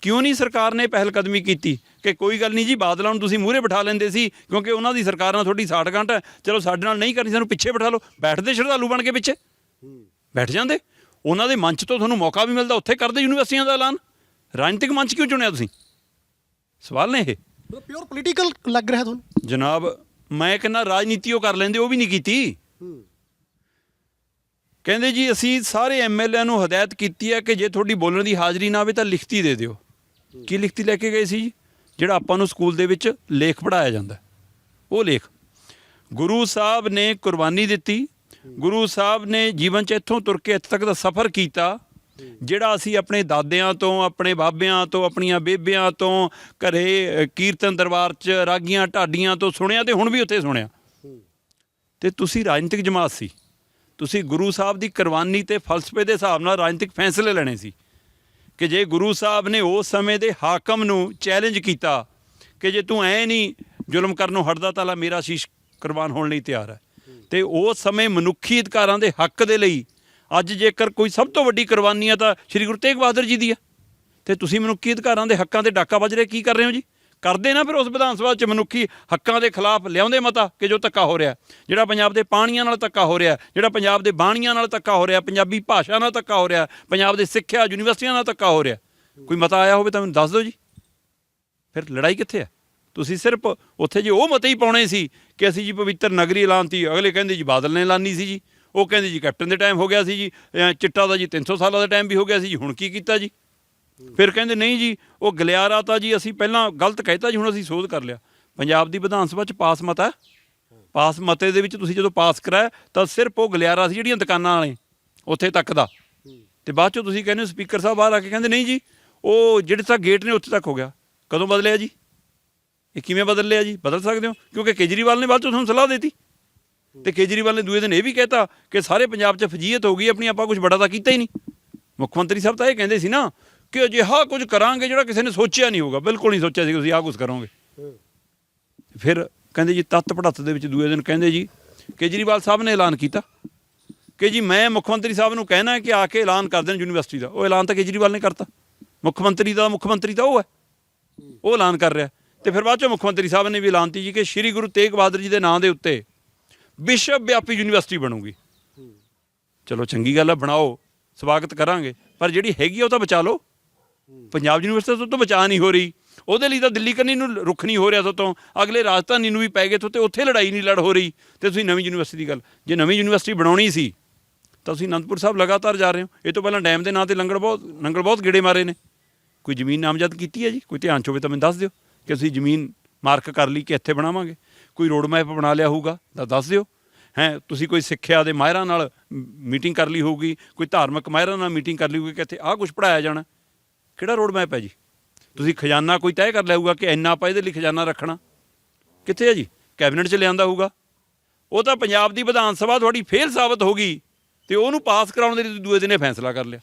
ਕਿਉਂ ਨਹੀਂ ਸਰਕਾਰ ਨੇ ਪਹਿਲ ਕਦਮੀ ਕੀਤੀ ਕਿ ਕੋਈ ਗੱਲ ਨਹੀਂ ਜੀ ਬਾਦਲਾਂ ਨੂੰ ਤੁਸੀਂ ਮੂਹਰੇ ਬਿਠਾ ਲੈਂਦੇ ਸੀ ਕਿਉਂਕਿ ਉਹਨਾਂ ਦੀ ਸਰਕਾਰ ਨਾਲ ਤੁਹਾਡੀ ਸਾਠ ਗੰਢ ਹੈ। ਚਲੋ ਸਾਡੇ ਨਾਲ ਨਹੀਂ ਕਰਨੀ ਸਾਨੂੰ ਪਿੱਛੇ ਬਿਠਾ ਲਓ। ਬੈਠਦੇ ਸ਼ਰਧਾਲੂ ਬਣ ਕੇ ਪਿੱਛੇ। ਬੈਠ ਜਾਂਦੇ। ਉਹਨਾਂ ਦੇ ਮੰਚ ਤੋਂ ਤੁਹਾਨੂੰ ਮੌਕਾ ਵੀ ਮਿਲਦਾ ਉੱਥੇ ਕਰਦੇ ਯੂਨੀਵਰਸਿਟੀਆਂ ਦਾ ਐਲਾਨ। ਰਾਜਨੀਤਿਕ ਮੰਚ ਕਿਉਂ ਚੁਣਿਆ ਤੁਸੀਂ? ਸਵਾਲ ਨੇ ਇਹ। ਪਿਓਰ ਪੋਲੀਟੀਕਲ ਲੱਗ ਰਿਹਾ ਤੁਹਾਨੂੰ? ਜਨਾਬ ਮੈਂ ਕਹਿੰਦਾ ਰਾਜਨੀਤੀ ਉਹ ਕਰ ਲੈਂਦੇ, ਉਹ ਵੀ ਨਹੀਂ ਕੀਤੀ। ਕਹਿੰਦੇ ਜੀ, ਅਸੀਂ ਸਾਰੇ ਐਮਐਲਏ ਨੂੰ ਹਦਾਇਤ ਕੀਤੀ ਹੈ ਕਿ ਜੇ ਤੁਹਾਡੀ ਬੋਲਣ ਦੀ ਹਾਜ਼ਰੀ ਨਾ ਆਵੇ ਤਾਂ ਲਿਖਤੀ ਦੇ ਦਿਓ। ਕੀ ਲਿਖਤੀ ਲੈ ਕੇ ਗਏ ਸੀ ਜੀ? ਜਿਹੜਾ ਆਪਾਂ ਨੂੰ ਸਕੂਲ ਦੇ ਵਿੱਚ ਲੇਖ ਪੜਾਇਆ ਜਾਂਦਾ ਉਹ ਲੇਖ। ਗੁਰੂ ਸਾਹਿਬ ਨੇ ਕੁਰਬਾਨੀ ਦਿੱਤੀ। ਗੁਰੂ ਸਾਹਿਬ ਨੇ ਜੀਵਨ 'ਚ ਇੱਥੋਂ ਤੁਰ ਕੇ ਇੱਥੇ ਤੱਕ ਦਾ ਸਫ਼ਰ ਕੀਤਾ। ਜਿਹੜਾ ਅਸੀਂ ਆਪਣੇ ਦਾਦਿਆਂ ਤੋਂ, ਆਪਣੇ ਬਾਬਿਆਂ ਤੋਂ, ਆਪਣੀਆਂ ਬੇਬਿਆਂ ਤੋਂ ਘਰੇ ਕੀਰਤਨ ਦਰਬਾਰ 'ਚ ਰਾਗੀਆਂ ਢਾਡੀਆਂ ਤੋਂ ਸੁਣਿਆ ਤੇ ਹੁਣ ਵੀ ਉੱਥੇ ਸੁਣਿਆ। ਤੇ ਤੁਸੀਂ ਰਾਜਨੀਤਿਕ ਜਮਾਤ ਸੀ। ਤੁਸੀਂ ਗੁਰੂ ਸਾਹਿਬ ਦੀ ਕੁਰਬਾਨੀ ਤੇ ਫਲਸਫੇ ਦੇ ਹਿਸਾਬ ਨਾਲ ਰਾਜਨੀਤਿਕ ਫੈਸਲੇ ਲੈਣੇ ਸੀ ਕਿ ਜੇ ਗੁਰੂ ਸਾਹਿਬ ਨੇ ਉਸ ਸਮੇਂ ਦੇ ਹਾਕਮ ਨੂੰ ਚੈਲੰਜ ਕੀਤਾ ਕਿ ਜੇ ਤੂੰ ਐ ਨਹੀਂ ਜ਼ੁਲਮ ਕਰਨੋਂ ਹਟਦਾ ਤਾਂ ਲੈ ਮੇਰਾ ਸ਼ੀਸ਼ ਕੁਰਬਾਨ ਹੋਣ ਲਈ ਤਿਆਰ ਹੈ। ਤੇ ਉਸ ਸਮੇਂ ਮਨੁੱਖੀ ਅਧਿਕਾਰਾਂ ਦੇ ਹੱਕ ਦੇ ਲਈ ਅੱਜ ਜੇਕਰ ਕੋਈ ਸਭ ਤੋਂ ਵੱਡੀ ਕੁਰਬਾਨੀ ਹੈ ਤਾਂ ਸ੍ਰੀ ਗੁਰੂ ਤੇਗ ਬਹਾਦਰ ਜੀ ਦੀ ਆ। ਤੇ ਤੁਸੀਂ ਮਨੁੱਖੀ ਅਧਿਕਾਰਾਂ ਦੇ ਹੱਕਾਂ ਤੇ ਡਾਕਾ ਵੱਜ ਰਿਹਾ, ਕੀ ਕਰ ਰਹੇ ਹੋ ਜੀ? ਕਰਦੇ ਨਾ ਫਿਰ ਉਸ ਵਿਧਾਨ ਸਭਾ 'ਚ ਮਨੁੱਖੀ ਹੱਕਾਂ ਦੇ ਖਿਲਾਫ ਲਿਆਉਂਦੇ ਮਤਾ ਕਿ ਜੋ ਧੱਕਾ ਹੋ ਰਿਹਾ। ਜਿਹੜਾ ਪੰਜਾਬ ਦੇ ਪਾਣੀਆਂ ਨਾਲ ਧੱਕਾ ਹੋ ਰਿਹਾ, ਜਿਹੜਾ ਪੰਜਾਬ ਦੇ ਬਾਣੀਆਂ ਨਾਲ ਧੱਕਾ ਹੋ ਰਿਹਾ, ਪੰਜਾਬੀ ਭਾਸ਼ਾ ਨਾਲ ਧੱਕਾ ਹੋ ਰਿਹਾ, ਪੰਜਾਬ ਦੇ ਸਿੱਖਿਆ ਯੂਨੀਵਰਸਿਟੀਆਂ ਨਾਲ ਧੱਕਾ ਹੋ ਰਿਹਾ। ਕੋਈ ਮਤਾ ਆਇਆ ਹੋਵੇ ਤਾਂ ਮੈਨੂੰ ਦੱਸ ਦਿਓ ਜੀ। ਫਿਰ ਲੜਾਈ ਕਿੱਥੇ ਆ? ਤੁਸੀਂ ਸਿਰਫ ਉੱਥੇ ਜੇ ਉਹ ਮਤੇ ਹੀ ਪਾਉਣੇ ਸੀ ਕਿ ਅਸੀਂ ਜੀ ਪਵਿੱਤਰ ਨਗਰੀ ਐਲਾਨਤੀ ਅਗਲੇ ਕਹਿੰਦੇ ਜੀ ਬਾਦਲ ਨੇ ਐਲਾਨੀ ਸੀ ਜੀ। ਉਹ ਕਹਿੰਦੇ ਜੀ ਕੈਪਟਨ ਦੇ ਟਾਈਮ ਹੋ ਗਿਆ ਸੀ ਜੀ ਚਿੱਟਾ ਦਾ ਜੀ 300 ਸਾਲਾਂ ਦਾ ਟਾਈਮ ਵੀ ਹੋ ਗਿਆ ਸੀ ਜੀ, ਹੁਣ ਕੀ ਕੀਤਾ ਜੀ? ਫਿਰ ਕਹਿੰਦੇ ਨਹੀਂ ਜੀ, ਉਹ ਗਲਿਆਰਾ ਤਾਂ ਜੀ ਅਸੀਂ ਪਹਿਲਾਂ ਗਲਤ ਕਹਿਤਾ ਜੀ, ਹੁਣ ਅਸੀਂ ਸੋਧ ਕਰ ਲਿਆ। ਪੰਜਾਬ ਦੀ ਵਿਧਾਨ ਸਭਾ ਚ ਪਾਸ ਮਤਾ ਪਾਸ ਮਤੇ ਦੇ ਵਿੱਚ ਤੁਸੀਂ ਜਦੋਂ ਪਾਸ ਕਰਾਇਆ, ਤਾਂ ਸਿਰਫ ਉਹ ਗਲਿਆਰਾ ਸੀ ਜਿਹੜੀਆਂ ਦੁਕਾਨਾਂ ਵਾਲੇ, ਉੱਥੇ ਤੱਕ ਦਾ। ਤੇ ਬਾਅਦ ਚੋਂ ਤੁਸੀਂ ਕਹਿੰਦੇ ਹੋ ਸਪੀਕਰ ਸਾਹਿਬ ਬਾਹਰ ਆ ਕੇ ਕਹਿੰਦੇ, ਨਹੀਂ ਜੀ, ਉਹ ਜਿਹੜੇ ਤੱਕ ਗੇਟ ਨੇ ਉੱਥੇ ਤੱਕ ਹੋ ਗਿਆ। ਕਦੋਂ ਬਦਲਿਆ ਜੀ? ਇਹ ਕਿਵੇਂ ਬਦਲ ਲਿਆ ਜੀ? ਬਦਲ ਸਕਦੇ ਹੋ? ਕਿਉਂਕਿ ਕੇਜਰੀਵਾਲ ਨੇ ਬਾਅਦ ਚੋਂ ਤੁਹਾਨੂੰ ਸਲਾਹ ਦਿੱਤੀ। ਤੇ ਕੇਜਰੀਵਾਲ ਨੇ ਦੂਏ ਦਿਨ ਇਹ ਵੀ ਕਹਿਤਾ ਕਿ ਸਾਰੇ ਪੰਜਾਬ 'ਚ ਫਜੀਅਤ ਹੋ ਗਈ, ਆਪਣੀ ਆਪਾਂ ਕੁਝ ਬੜਾ ਤਾਂ ਕੀਤਾ ਹੀ ਨਹੀਂ। ਮੁੱਖ ਮੰਤਰੀ ਸਾਹਿਬ ਤਾਂ ਇਹ ਕਹਿੰਦੇ ਸੀ ਨਾ ਕਿ ਅਜਿਹਾ ਕੁਝ ਕਰਾਂਗੇ ਜਿਹੜਾ ਕਿਸੇ ਨੇ ਸੋਚਿਆ ਨਹੀਂ ਹੋਊਗਾ। ਬਿਲਕੁਲ ਨਹੀਂ ਸੋਚਿਆ ਸੀ ਤੁਸੀਂ ਆਹ ਕੁਝ ਕਰੋਗੇ। ਫਿਰ ਕਹਿੰਦੇ ਜੀ ਤੱਤ ਪੜਤ ਦੇ ਵਿੱਚ ਦੂਏ ਦਿਨ ਕਹਿੰਦੇ ਜੀ, ਕੇਜਰੀਵਾਲ ਸਾਹਿਬ ਨੇ ਐਲਾਨ ਕੀਤਾ ਕਿ ਜੀ ਮੈਂ ਮੁੱਖ ਮੰਤਰੀ ਸਾਹਿਬ ਨੂੰ ਕਹਿਣਾ ਹੈ ਕਿ ਆ ਕੇ ਐਲਾਨ ਕਰ ਦੇਣ ਯੂਨੀਵਰਸਿਟੀ ਦਾ। ਉਹ ਐਲਾਨ ਤਾਂ ਕੇਜਰੀਵਾਲ ਨੇ ਕਰਤਾ। ਮੁੱਖ ਮੰਤਰੀ ਦਾ ਮੁੱਖ ਮੰਤਰੀ ਤਾਂ ਉਹ ਹੈ। ਉਹ ਐਲਾਨ ਕਰ ਰਿਹਾ। ਤੇ ਫਿਰ ਬਾਅਦ ਚੋਂ ਮੁੱਖ ਮੰਤਰੀ ਸਾਹਿਬ ਨੇ ਵੀ ਐਲਾਨਤੀ ਜੀ ਕਿ ਸ੍ਰੀ ਗੁਰੂ ਤੇਗ ਬਹਾਦਰ ਜੀ ਦੇ ਨਾਂ ਦੇ ਉੱਤੇ ਵਿਸ਼ਵ ਵਿਆਪੀ ਯੂਨੀਵਰਸਿਟੀ ਬਣੂਗੀ। ਚਲੋ ਚੰਗੀ ਗੱਲ ਆ, ਬਣਾਓ, ਸਵਾਗਤ ਕਰਾਂਗੇ। ਪਰ ਜਿਹੜੀ ਹੈਗੀ ਆ ਉਹ ਤਾਂ ਬਚਾ ਲਓ। ਪੰਜਾਬ ਯੂਨੀਵਰਸਿਟੀ ਤੋਂ ਤਾਂ ਬਚਾ ਨਹੀਂ ਹੋ ਰਹੀ। ਉਹਦੇ ਲਈ ਤਾਂ ਦਿੱਲੀ ਕੰਨੀ ਨੂੰ ਰੁੱਖ ਨਹੀਂ ਹੋ ਰਿਹਾ ਸੋ ਤੋਂ। ਅਗਲੇ ਰਾਜਧਾਨੀ ਨੂੰ ਵੀ ਪੈ ਗਏ ਤੋਂ ਤੇ ਉੱਥੇ ਲੜਾਈ ਨਹੀਂ ਲੜ ਹੋ ਰਹੀ। ਤੇ ਤੁਸੀਂ ਨਵੀਂ ਯੂਨੀਵਰਸਿਟੀ ਦੀ ਗੱਲ, ਜੇ ਨਵੀਂ ਯੂਨੀਵਰਸਿਟੀ ਬਣਾਉਣੀ ਸੀ, ਤਾਂ ਤੁਸੀਂ ਅਨੰਦਪੁਰ ਸਾਹਿਬ ਲਗਾਤਾਰ ਜਾ ਰਹੇ ਹੋ। ਇਹ ਤੋਂ ਪਹਿਲਾਂ ਡੈਮ ਦੇ ਨਾਂ ਤੇ ਲੰਗਰ ਬਹੁਤ ਲੰਗਰ ਬਹੁਤ ਗੇੜੇ ਮਾਰੇ ਨੇ। ਕੋਈ ਜ਼ਮੀਨ ਨਾਮਜ਼ਦ ਕੀਤੀ ਹੈ ਜੀ? ਕੋਈ ਧਿਆਨ 'ਚ ਹੋਵੇ ਤਾਂ ਮੈਨੂੰ ਦੱਸ ਦਿਓ ਕਿ ਅਸੀਂ ਜ਼ਮੀਨ ਮਾਰਕ ਕਰ ਲਈ ਕਿ ਇੱਥੇ ਬਣਾਵਾਂਗੇ। ਕੋਈ ਰੋਡ ਮੈਪ ਬਣਾ ਲਿਆ ਹੋਊਗਾ ਤਾਂ ਦੱਸ ਦਿਓ। ਹੈ, ਤੁਸੀਂ ਕੋਈ ਸਿੱਖਿਆ ਦੇ ਮਾਹਿਰਾਂ ਨਾਲ ਮੀਟਿੰਗ ਕਰ ਲਈ ਹੋਊਗੀ, ਕੋਈ ਧਾਰਮਿਕ ਮਾਹਿਰਾਂ ਨਾਲ ਮੀਟਿੰਗ ਕਰ ਲਈ ਹੋਊਗੀ ਕਿ ਇੱਥੇ ਆਹ ਕੁਝ ਪੜਾਇਆ ਜਾਣਾ। ਕਿਹੜਾ ਰੋਡ ਮੈਪ ਹੈ ਜੀ? ਤੁਸੀਂ ਖਜ਼ਾਨਾ ਕੋਈ ਤੈਅ ਕਰ ਲਿਆ ਹੋਊਗਾ ਕਿ ਇੰਨਾ ਆਪਾਂ ਇਹਦੇ ਲਈ ਖਜ਼ਾਨਾ ਰੱਖਣਾ। ਕਿੱਥੇ ਹੈ ਜੀ? ਕੈਬਨਿਟ 'ਚ ਲਿਆਂਦਾ ਹੋਊਗਾ। ਉਹ ਤਾਂ ਪੰਜਾਬ ਦੀ ਵਿਧਾਨ ਸਭਾ ਤੁਹਾਡੀ ਫੇਲ ਸਾਬਤ ਹੋ ਗਈ ਤੇ ਉਹਨੂੰ ਪਾਸ ਕਰਾਉਣ ਦੇ ਲਈ ਦੂਏ ਦਿਨੇ ਫੈਸਲਾ ਕਰ ਲਿਆ।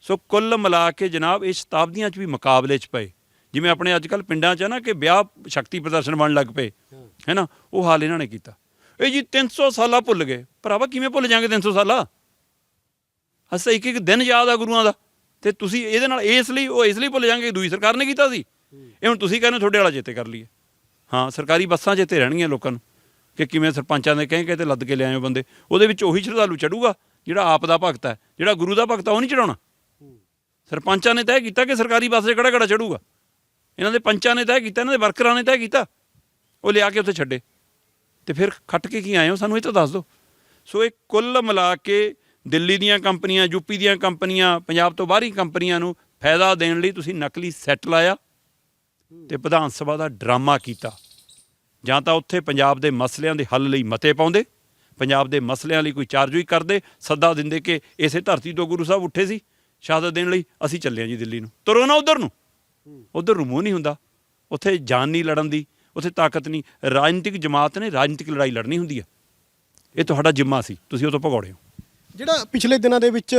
ਸੋ ਕੁੱਲ ਮਿਲਾ ਕੇ ਜਨਾਬ, ਇਹ ਸ਼ਤਾਬਦੀਆਂ 'ਚ ਵੀ ਮੁਕਾਬਲੇ 'ਚ ਪਏ। ਜਿਵੇਂ ਆਪਣੇ ਅੱਜ ਕੱਲ ਪਿੰਡਾਂ 'ਚ ਹੈ ਨਾ ਕਿ ਵਿਆਹ ਸ਼ਕਤੀ ਪ੍ਰਦਰਸ਼ਨ ਬਣ ਲੱਗ ਪਏ ਹੈ। ਨਾ ਉਹ ਹਾਲ ਇਹਨਾਂ ਨੇ ਕੀਤਾ। ਇਹ ਜੀ 300 ਸਾਲਾ ਭੁੱਲ ਗਏ। ਭਰਾਵਾ ਕਿਵੇਂ ਭੁੱਲ ਜਾਾਂਗੇ 300 ਸਾਲਾ? ਅਸਾਂ ਇੱਕ ਇੱਕ ਦਿਨ ਯਾਦ ਆ ਗੁਰੂਆਂ ਦਾ। ਤੇ ਤੁਸੀਂ ਇਹਦੇ ਨਾਲ ਇਸ ਲਈ ਉਹ ਇਸ ਲਈ ਭੁੱਲ ਜਾਾਂਗੇ ਦੂਜੀ ਸਰਕਾਰ ਨੇ ਕੀਤਾ ਸੀ। ਇਹ ਹੁਣ ਤੁਸੀਂ ਕਹਿੰਦੇ ਹੋ ਤੁਹਾਡੇ ਵਾਲਾ ਚੇਤੇ ਕਰ ਲਈਏ। ਹਾਂ ਸਰਕਾਰੀ ਬੱਸਾਂ ਚੇਤੇ ਰਹਿਣਗੀਆਂ ਲੋਕਾਂ ਨੂੰ। ਕਿ ਕਿਵੇਂ ਸਰਪੰਚਾਂ ਦੇ ਕਹੇ ਕਹੇ ਤੇ ਲੱਦ ਕੇ ਲਿਆਏ ਹੋ ਬੰਦੇ। ਉਹਦੇ ਵਿੱਚ ਉਹੀ ਸ਼ਰਧਾਲੂ ਚੜੂਗਾ ਜਿਹੜਾ ਆਪ ਦਾ ਭਗਤ ਹੈ। ਜਿਹੜਾ ਗੁਰੂ ਦਾ ਭਗਤ ਆ ਉਹ ਨਹੀਂ ਚੜਾਉਣਾ। ਸਰਪੰਚਾਂ ਨੇ ਤੈਅ ਕੀਤਾ ਕਿ ਸਰਕਾਰੀ ਬੱਸ 'ਚ ਕਿਹੜਾ ਕਿਹੜਾ ਚੜੂਗਾ। ਇਹਨਾਂ ਦੇ ਪੰਚਾਂ ਨੇ ਤੈਅ ਕੀਤਾ, ਇਹਨਾਂ ਦੇ ਵਰਕਰਾਂ ਨੇ ਤੈਅ ਕੀਤਾ। ਉਹ ਲਿਆ ਕੇ ਉੱਥੇ ਛੱਡੇ। ਤੇ ਫਿਰ ਖੱਟ ਕੇ ਕੀ ਆਏ ਹੋ? ਸਾਨੂੰ ਇਹ ਤਾਂ ਦੱਸ ਦਿਓ। ਸੋ ਇਹ ਕੁੱਲ ਮਿਲਾ ਕੇ ਦਿੱਲੀ ਦੀਆਂ ਕੰਪਨੀਆਂ ਯੂਪੀ ਦੀਆਂ ਕੰਪਨੀਆਂ, ਪੰਜਾਬ ਤੋਂ ਬਾਹਰੀ ਕੰਪਨੀਆਂ ਨੂੰ ਫਾਇਦਾ ਦੇਣ ਲਈ ਤੁਸੀਂ ਨਕਲੀ ਸੈੱਟ ਲਾਇਆ ਤੇ ਵਿਧਾਨ ਸਭਾ ਦਾ ਡਰਾਮਾ ਕੀਤਾ। ਜਾਂ ਤਾਂ ਉੱਥੇ ਪੰਜਾਬ ਦੇ ਮਸਲਿਆਂ ਦੇ ਹੱਲ ਲਈ ਮਤੇ ਪਾਉਂਦੇ, ਪੰਜਾਬ ਦੇ ਮਸਲਿਆਂ ਲਈ ਕੋਈ ਚਾਰਜੂਈ ਕਰਦੇ, ਸੱਦਾ ਦਿੰਦੇ ਕਿ ਇਸੇ ਧਰਤੀ ਤੋਂ ਗੁਰੂ ਸਾਹਿਬ ਉੱਠੇ ਸੀ ਸ਼ਹਾਦਤ ਦੇਣ ਲਈ ਅਸੀਂ ਚੱਲੇ ਹਾਂ ਜੀ ਦਿੱਲੀ ਨੂੰ। ਤੁਰੋ ਨਾ ਉਧਰ ਨੂੰ। ਉਧਰ ਨੂੰ ਮੂੰਹ ਨਹੀਂ ਹੁੰਦਾ। ਉੱਥੇ ਜਾਨ ਨਹੀਂ ਲੜਨ ਦੀ, ਉੱਥੇ ਤਾਕਤ ਨਹੀਂ। ਰਾਜਨੀਤਿਕ ਜਮਾਤ ਨੇ ਰਾਜਨੀਤਿਕ ਲੜਾਈ ਲੜਨੀ ਹੁੰਦੀ ਹੈ ਇਹ ਤੁਹਾਡਾ ਜਿੰਮਾ ਸੀ, ਤੁਸੀਂ ਉਹ ਤੋਂ ਭਗੌੜੇ ਹੋ। ਜਿਹੜਾ ਪਿਛਲੇ ਦਿਨਾਂ ਦੇ ਵਿੱਚ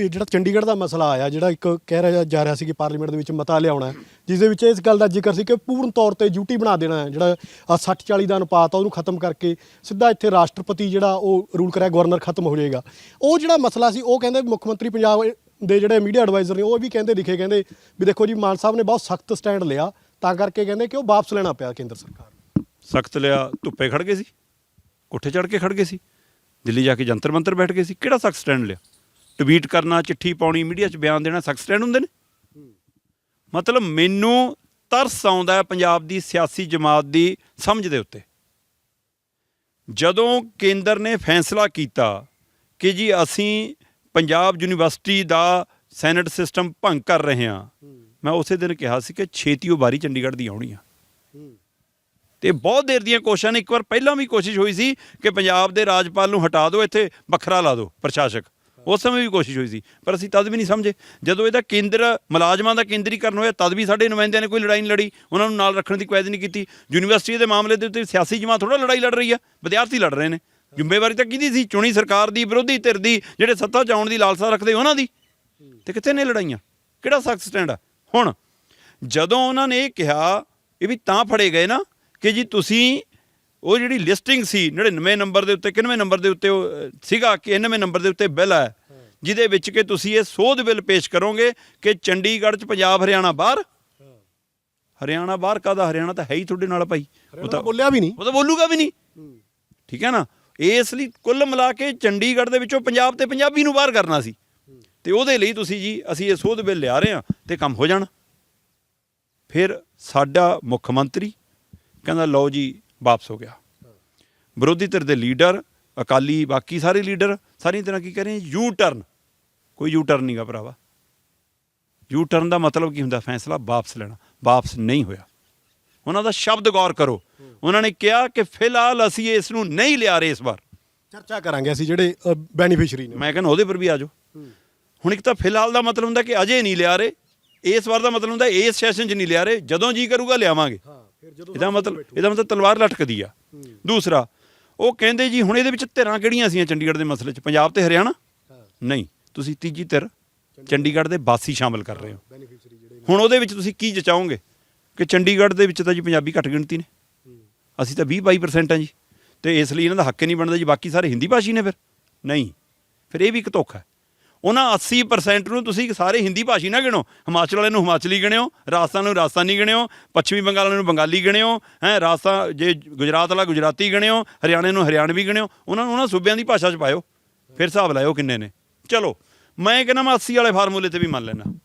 ਜਿਹੜਾ ਚੰਡੀਗੜ੍ਹ ਦਾ ਮਸਲਾ ਆਇਆ, ਜਿਹੜਾ ਇੱਕ ਕਹਿ ਰਿਹਾ ਜਾ ਰਿਹਾ ਸੀ ਕਿ ਪਾਰਲੀਮੈਂਟ ਦੇ ਵਿੱਚ ਮਤਾ ਲਿਆਉਣਾ ਜਿਸ ਦੇ ਵਿੱਚ ਇਸ ਗੱਲ ਦਾ ਜ਼ਿਕਰ ਸੀ ਕਿ ਪੂਰਨ ਤੌਰ ਤੇ ਡਿਊਟੀ ਬਣਾ ਦੇਣਾ ਹੈ। ਜਿਹੜਾ 60 40 ਦਾ ਅਨੁਪਾਤ ਆ, ਉਹਨੂੰ ਖਤਮ ਕਰਕੇ ਸਿੱਧਾ ਇੱਥੇ ਰਾਸ਼ਟਰਪਤੀ ਜਿਹੜਾ ਉਹ ਰੂਲ ਕਰਿਆ, ਗਵਰਨਰ ਖਤਮ ਹੋ ਜਾਏਗਾ। ਉਹ ਜਿਹੜਾ ਮਸਲਾ ਸੀ, ਉਹ ਕਹਿੰਦੇ ਮੁੱਖ ਮੰਤਰੀ ਪੰਜਾਬ ਦੇ ਜਿਹੜੇ ਮੀਡੀਆ ਐਡਵਾਈਜ਼ਰ ਨੇ, ਉਹ ਵੀ ਕਹਿੰਦੇ ਦਿਖੇ ਕਹਿੰਦੇ ਵੀ ਦੇਖੋ ਜੀ, ਮਾਨ ਸਾਹਿਬ ਨੇ ਬਹੁਤ ਸਖਤ ਸਟੈਂਡ ਲਿਆ, ਤਾਂ ਕਰਕੇ ਕਹਿੰਦੇ ਕਿ ਉਹ ਵਾਪਸ ਲੈਣਾ ਪਿਆ ਕੇਂਦਰ ਸਰਕਾਰ ਨੂੰ। ਸਖਤ ਲਿਆ, ਧੁੱਪੇ ਖੜ ਗਏ ਸੀ, ਕੋਠੇ ਚੜ ਕੇ ਖੜ ਗਏ ਸੀ, ਦਿੱਲੀ ਜਾ ਕੇ ਜੰਤਰ ਮੰਤਰ ਬੈਠ ਗਏ ਸੀ, ਕਿਹੜਾ ਸਖਤ ਸਟੈਂਡ ਲਿਆ? ਟਵੀਟ ਕਰਨਾ, ਚਿੱਠੀ ਪਾਉਣੀ ਮੀਡੀਆ 'ਚ ਬਿਆਨ ਦੇਣਾ ਸਖਤ ਸਟੈਂਡ ਹੁੰਦੇ ਨੇ? ਮਤਲਬ ਮੈਨੂੰ ਤਰਸ ਆਉਂਦਾ ਹੈ ਪੰਜਾਬ ਦੀ ਸਿਆਸੀ ਜਮਾਤ ਦੀ ਸਮਝ ਦੇ ਉੱਤੇ। ਜਦੋਂ ਕੇਂਦਰ ਨੇ ਫੈਸਲਾ ਕੀਤਾ ਕਿ ਜੀ ਅਸੀਂ ਪੰਜਾਬ ਯੂਨੀਵਰਸਿਟੀ ਦਾ ਸੈਨੇਟ ਸਿਸਟਮ ਭੰਗ ਕਰ ਰਹੇ ਹਾਂ। ਮੈਂ ਉਸੇ ਦਿਨ ਕਿਹਾ ਸੀ ਕਿ ਛੇਤੀ ਉਹ ਵਾਰੀ ਚੰਡੀਗੜ੍ਹ ਦੀ ਆਉਣੀ ਆ। ਤੇ ਬਹੁਤ ਦੇਰ ਦੀਆਂ ਕੋਸ਼ਿਸ਼ਾਂ ਨੇ। ਇੱਕ ਵਾਰ ਪਹਿਲਾਂ ਵੀ ਕੋਸ਼ਿਸ਼ ਹੋਈ ਸੀ ਕਿ ਪੰਜਾਬ ਦੇ ਰਾਜਪਾਲ ਨੂੰ ਹਟਾ ਦਿਓ ਇੱਥੇ ਵੱਖਰਾ ਲਾ ਦਿਓ ਪ੍ਰਸ਼ਾਸਕ। ਉਸ ਸਮੇਂ ਵੀ ਕੋਸ਼ਿਸ਼ ਹੋਈ ਸੀ ਪਰ ਅਸੀਂ ਤਦ ਵੀ ਨਹੀਂ ਸਮਝੇ। ਜਦੋਂ ਇਹਦਾ ਕੇਂਦਰ ਮੁਲਾਜ਼ਮਾਂ ਦਾ ਕੇਂਦਰੀਕਰਨ ਹੋਇਆ ਤਦ ਵੀ ਸਾਡੇ ਨੁਮਾਇੰਦਿਆਂ ਨੇ ਕੋਈ ਲੜਾਈ ਨਹੀਂ ਲੜੀ। ਉਹਨਾਂ ਨੂੰ ਨਾਲ ਰੱਖਣ ਦੀ ਕੁਐਦ ਨਹੀਂ ਕੀਤੀ। ਯੂਨੀਵਰਸਿਟੀ ਦੇ ਮਾਮਲੇ ਦੇ ਉੱਤੇ ਸਿਆਸੀ ਜਮਾਤ ਥੋੜਾ ਲੜਾਈ ਲੜ ਰਹੀ ਆ। ਵਿਦਿਆਰਥੀ ਲੜ ਰਹੇ ਨੇ। ਜ਼ਿੰਮੇਵਾਰੀ ਤਾਂ ਕਿਹਦੀ ਸੀ? ਚੁਣੀ ਸਰਕਾਰ ਦੀ ਵਿਰੋਧੀ ਧਿਰ ਦੀ ਜਿਹੜੇ ਸੱਤਾ 'ਚ ਆਉਣ ਦੀ ਲਾਲਸਾ ਰੱਖਦੇ ਉਹਨਾਂ ਦੀ। ਤੇ ਕਿੱਥੇ ਨੇ ਲੜਾਈਆਂ? ਕਿਹੜਾ ਸਖਤ ਸਟੈਂਡ ਆ? ਹੁਣ ਜਦੋਂ ਉਹਨਾਂ ਨੇ ਇਹ ਕਿਹਾ ਇਹ ਵੀ ਤਾਂ ਫੜੇ ਗਏ ਨਾ ਕਿ ਜੀ ਤੁਸੀਂ ਉਹ ਜਿਹੜੀ ਲਿਸਟਿੰਗ ਸੀ 99 ਨੰਬਰ ਦੇ ਉੱਤੇ 91 ਨੰਬਰ ਦੇ ਉੱਤੇ ਸੀਗਾ ਕਿ 99 ਨੰਬਰ ਦੇ ਉੱਤੇ ਬਿੱਲ ਹੈ ਜਿਹਦੇ ਵਿੱਚ ਕਿ ਤੁਸੀਂ ਇਹ ਸੋਧ ਬਿੱਲ ਪੇਸ਼ ਕਰੋਗੇ ਕਿ ਚੰਡੀਗੜ੍ਹ 'ਚ ਪੰਜਾਬ ਹਰਿਆਣਾ ਬਾਹਰ? ਹਰਿਆਣਾ ਬਾਹਰ ਕਾਦਾ ਹਰਿਆਣਾ ਤਾਂ ਹੈ ਹੀ ਤੁਹਾਡੇ ਨਾਲ ਭਾਈ। ਉਹ ਤਾਂ ਬੋਲਿਆ ਵੀ ਨਹੀਂ। ਉਹ ਤਾਂ ਬੋਲੂਗਾ ਵੀ ਨਹੀਂ। ਠੀਕ ਹੈ ਨਾ? ਇਸ ਲਈ ਕੁੱਲ ਮਿਲਾ ਕੇ ਚੰਡੀਗੜ੍ਹ ਦੇ ਵਿੱਚੋਂ ਪੰਜਾਬ ਤੇ ਪੰਜਾਬੀ ਨੂੰ ਬਾਹਰ ਕਰਨਾ ਸੀ। ਤੇ ਉਹਦੇ ਲਈ ਤੁਸੀਂ ਜੀ, ਅਸੀਂ ਇਹ ਸੋਧ ਬਿੱਲ ਲਿਆ ਰਹੇ ਹਾਂ ਤੇ ਕੰਮ ਹੋ ਜਾਣਾ। ਫਿਰ ਸਾਡਾ ਮੁੱਖ ਮੰਤਰੀ ਕਹਿੰਦਾ, ਲਓ ਜੀ, ਵਾਪਸ ਹੋ ਗਿਆ। ਵਿਰੋਧੀ ਧਿਰ ਦੇ ਲੀਡਰ, ਅਕਾਲੀ ਬਾਕੀ ਸਾਰੇ ਲੀਡਰ, ਸਾਰੀਆਂ ਤਰ੍ਹਾਂ ਕੀ ਕਰ ਰਹੇ ਯੂ ਟਰਨ ਕੋਈ ਯੂ ਟਰਨ ਨਹੀਂਗਾ ਭਰਾਵਾ। ਯੂ ਟਰਨ ਦਾ ਮਤਲਬ ਕੀ ਹੁੰਦਾ? ਫੈਸਲਾ ਵਾਪਸ ਲੈਣਾ। ਵਾਪਸ ਨਹੀਂ ਹੋਇਆ। ਉਹਨਾਂ ਦਾ ਸ਼ਬਦ ਗੌਰ ਕਰੋ। ਉਹਨਾਂ ਨੇ ਕਿਹਾ ਕਿ ਫਿਲਹਾਲ ਅਸੀਂ ਇਸ ਨੂੰ ਨਹੀਂ ਲਿਆ ਰਹੇ ਇਸ ਵਾਰ। ਚਰਚਾ ਕਰਾਂਗੇ ਅਸੀਂ ਜਿਹੜੇ ਬੈਨੀਫੀਸ਼ੀਅਰੀ ਨੇ। ਮੈਂ ਕਹਿੰਦਾ ਉਹਦੇ ਪਰ ਵੀ ਆ ਜਾਓ। ਹੁਣ ਇੱਕ ਤਾਂ ਫਿਲਹਾਲ ਦਾ ਮਤਲਬ ਹੁੰਦਾ ਕਿ ਅਜੇ ਨਹੀਂ ਲਿਆ ਰਹੇ। ਇਸ ਵਾਰ ਦਾ ਮਤਲਬ ਹੁੰਦਾ ਇਸ ਸੈਸ਼ਨ 'ਚ ਨਹੀਂ ਲਿਆ ਰਹੇ। ਜਦੋਂ ਜੀ ਕਰੂਗਾ ਲਿਆਵਾਂਗੇ। ਇਹਦਾ ਮਤਲਬ ਇਹਦਾ ਮਤਲਬ ਤਲਵਾਰ ਲਟਕਦੀ ਆ। ਦੂਸਰਾ ਉਹ ਕਹਿੰਦੇ ਜੀ ਹੁਣ ਇਹਦੇ ਵਿੱਚ ਧਿਰਾਂ ਕਿਹੜੀਆਂ ਸੀਆਂ ਚੰਡੀਗੜ੍ਹ ਦੇ ਮਸਲੇ 'ਚ? ਪੰਜਾਬ ਤੇ ਹਰਿਆਣਾ? ਨਹੀਂ ਤੁਸੀਂ ਤੀਜੀ ਧਿਰ ਚੰਡੀਗੜ੍ਹ ਦੇ ਬਾਸੀ ਸ਼ਾਮਲ ਕਰ ਰਹੇ ਹੋ। ਹੁਣ ਉਹਦੇ ਵਿੱਚ ਤੁਸੀਂ ਕੀ ਜਚਾਓਗੇ? ਕਿ ਚੰਡੀਗੜ੍ਹ ਦੇ ਵਿੱਚ ਤਾਂ ਜੀ ਪੰਜਾਬੀ ਘੱਟ ਗਿਣਤੀ ਨੇ। ਅਸੀਂ ਤਾਂ 20 22% ਆ ਜੀ। ਤੇ ਇਸ ਲਈ ਇਹਨਾਂ ਦਾ ਹੱਕ ਹੀ ਨਹੀਂ ਬਣਦਾ ਜੀ। ਬਾਕੀ ਸਾਰੇ ਹਿੰਦੀ ਭਾਸ਼ੀ ਨੇ ਫਿਰ। ਨਹੀਂ। ਫਿਰ ਇਹ ਵੀ ਇੱਕ ਧੋਖਾ ਹੈ। ਉਹਨਾਂ 80% ਨੂੰ ਤੁਸੀਂ ਸਾਰੇ ਹਿੰਦੀ ਭਾਸ਼ੀ ਨਾ ਗਿਣੋ। ਹਿਮਾਚਲ ਵਾਲੇ ਨੂੰ ਹਿਮਾਚਲੀ ਗਿਣਿਓ, ਰਾਜਸਥਾਨ ਨੂੰ ਰਾਜਸਥਾਨੀ ਗਿਣਿਓ, ਪੱਛਮੀ ਬੰਗਾਲ ਨੂੰ ਬੰਗਾਲੀ ਗਿਣਿਓ, ਹੈ, ਰਾਜਸਥਾਨ, ਜੇ ਗੁਜਰਾਤ ਵਾਲਾ ਗੁਜਰਾਤੀ ਗਿਣਿਓ, ਹਰਿਆਣੇ ਨੂੰ ਹਰਿਆਣਵੀ ਗਿਣਿਓ, ਉਹਨਾਂ ਨੂੰ ਉਹਨਾਂ ਸੂਬਿਆਂ ਦੀ ਭਾਸ਼ਾ 'ਚ ਪਾਇਓ। ਫਿਰ ਹਿਸਾਬ ਲਾਇਓ ਕਿੰਨੇ ਨੇ। ਚਲੋ, ਮੈਂ ਕਹਿੰਦਾ ਮੈਂ 80 ਵਾਲੇ ਫਾਰਮੂਲੇ ਤੇ ਵੀ ਮੰਨ ਲੈਣਾ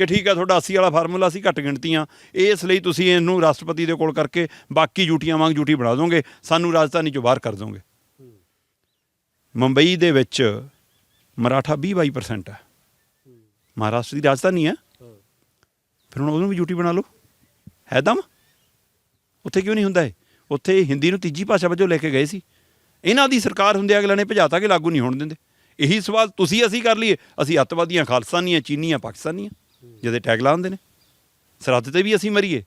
ਕਿ ਠੀਕ ਹੈ ਤੁਹਾਡਾ 80 ਵਾਲਾ ਫਾਰਮੂਲਾ ਅਸੀਂ ਘੱਟ ਗਿਣਤੀਆਂ। ਇਸ ਲਈ ਤੁਸੀਂ ਇਹਨੂੰ ਰਾਸ਼ਟਰਪਤੀ ਦੇ ਕੋਲ ਕਰਕੇ ਬਾਕੀ ਡਿਊਟੀਆਂ ਵਾਂਗ ਡਿਊਟੀ ਬਣਾ ਦੋਗੇ, ਸਾਨੂੰ ਰਾਜਧਾਨੀ ਚੋਂ ਬਾਹਰ ਕਰ ਦੋਗੇ। ਮੁੰਬਈ ਦੇ ਵਿੱਚ ਮਰਾਠਾ 20-22% ਹੈ ਮਹਾਰਾਸ਼ਟਰ ਦੀ ਰਾਜਧਾਨੀ ਹੈ ਫਿਰ ਹੁਣ ਉਹਨੂੰ ਵੀ ਡਿਊਟੀ ਬਣਾ ਲਓ। ਹੈ ਦਮ? ਉੱਥੇ ਕਿਉਂ ਨਹੀਂ ਹੁੰਦਾ ਇਹ? ਉੱਥੇ ਹਿੰਦੀ ਨੂੰ ਤੀਜੀ ਭਾਸ਼ਾ ਵਜੋਂ ਲੈ ਕੇ ਗਏ ਸੀ। ਇਹਨਾਂ ਦੀ ਸਰਕਾਰ ਹੁੰਦੇ ਅਗਲੇ ਨੇ ਭਜਾਤਾ ਕਿ ਲਾਗੂ ਨਹੀਂ ਹੋਣ ਦਿੰਦੇ। ਇਹੀ ਸਵਾਲ ਤੁਸੀਂ ਅਸੀਂ ਕਰ ਲਈਏ। ਅਸੀਂ ਅੱਤਵਾਦੀਆਂ, ਖਾਲਸਾਨੀਆਂ, ਚੀਨੀਆਂ, ਪਾਕਿਸਤਾਨੀਆਂ। ਜਿਹਦੇ ਟੈਗ ਲਾ ਹੁੰਦੇ ਨੇ। ਸਰਹੱਦ ਤੇ ਵੀ ਅਸੀਂ ਮਰੀਏ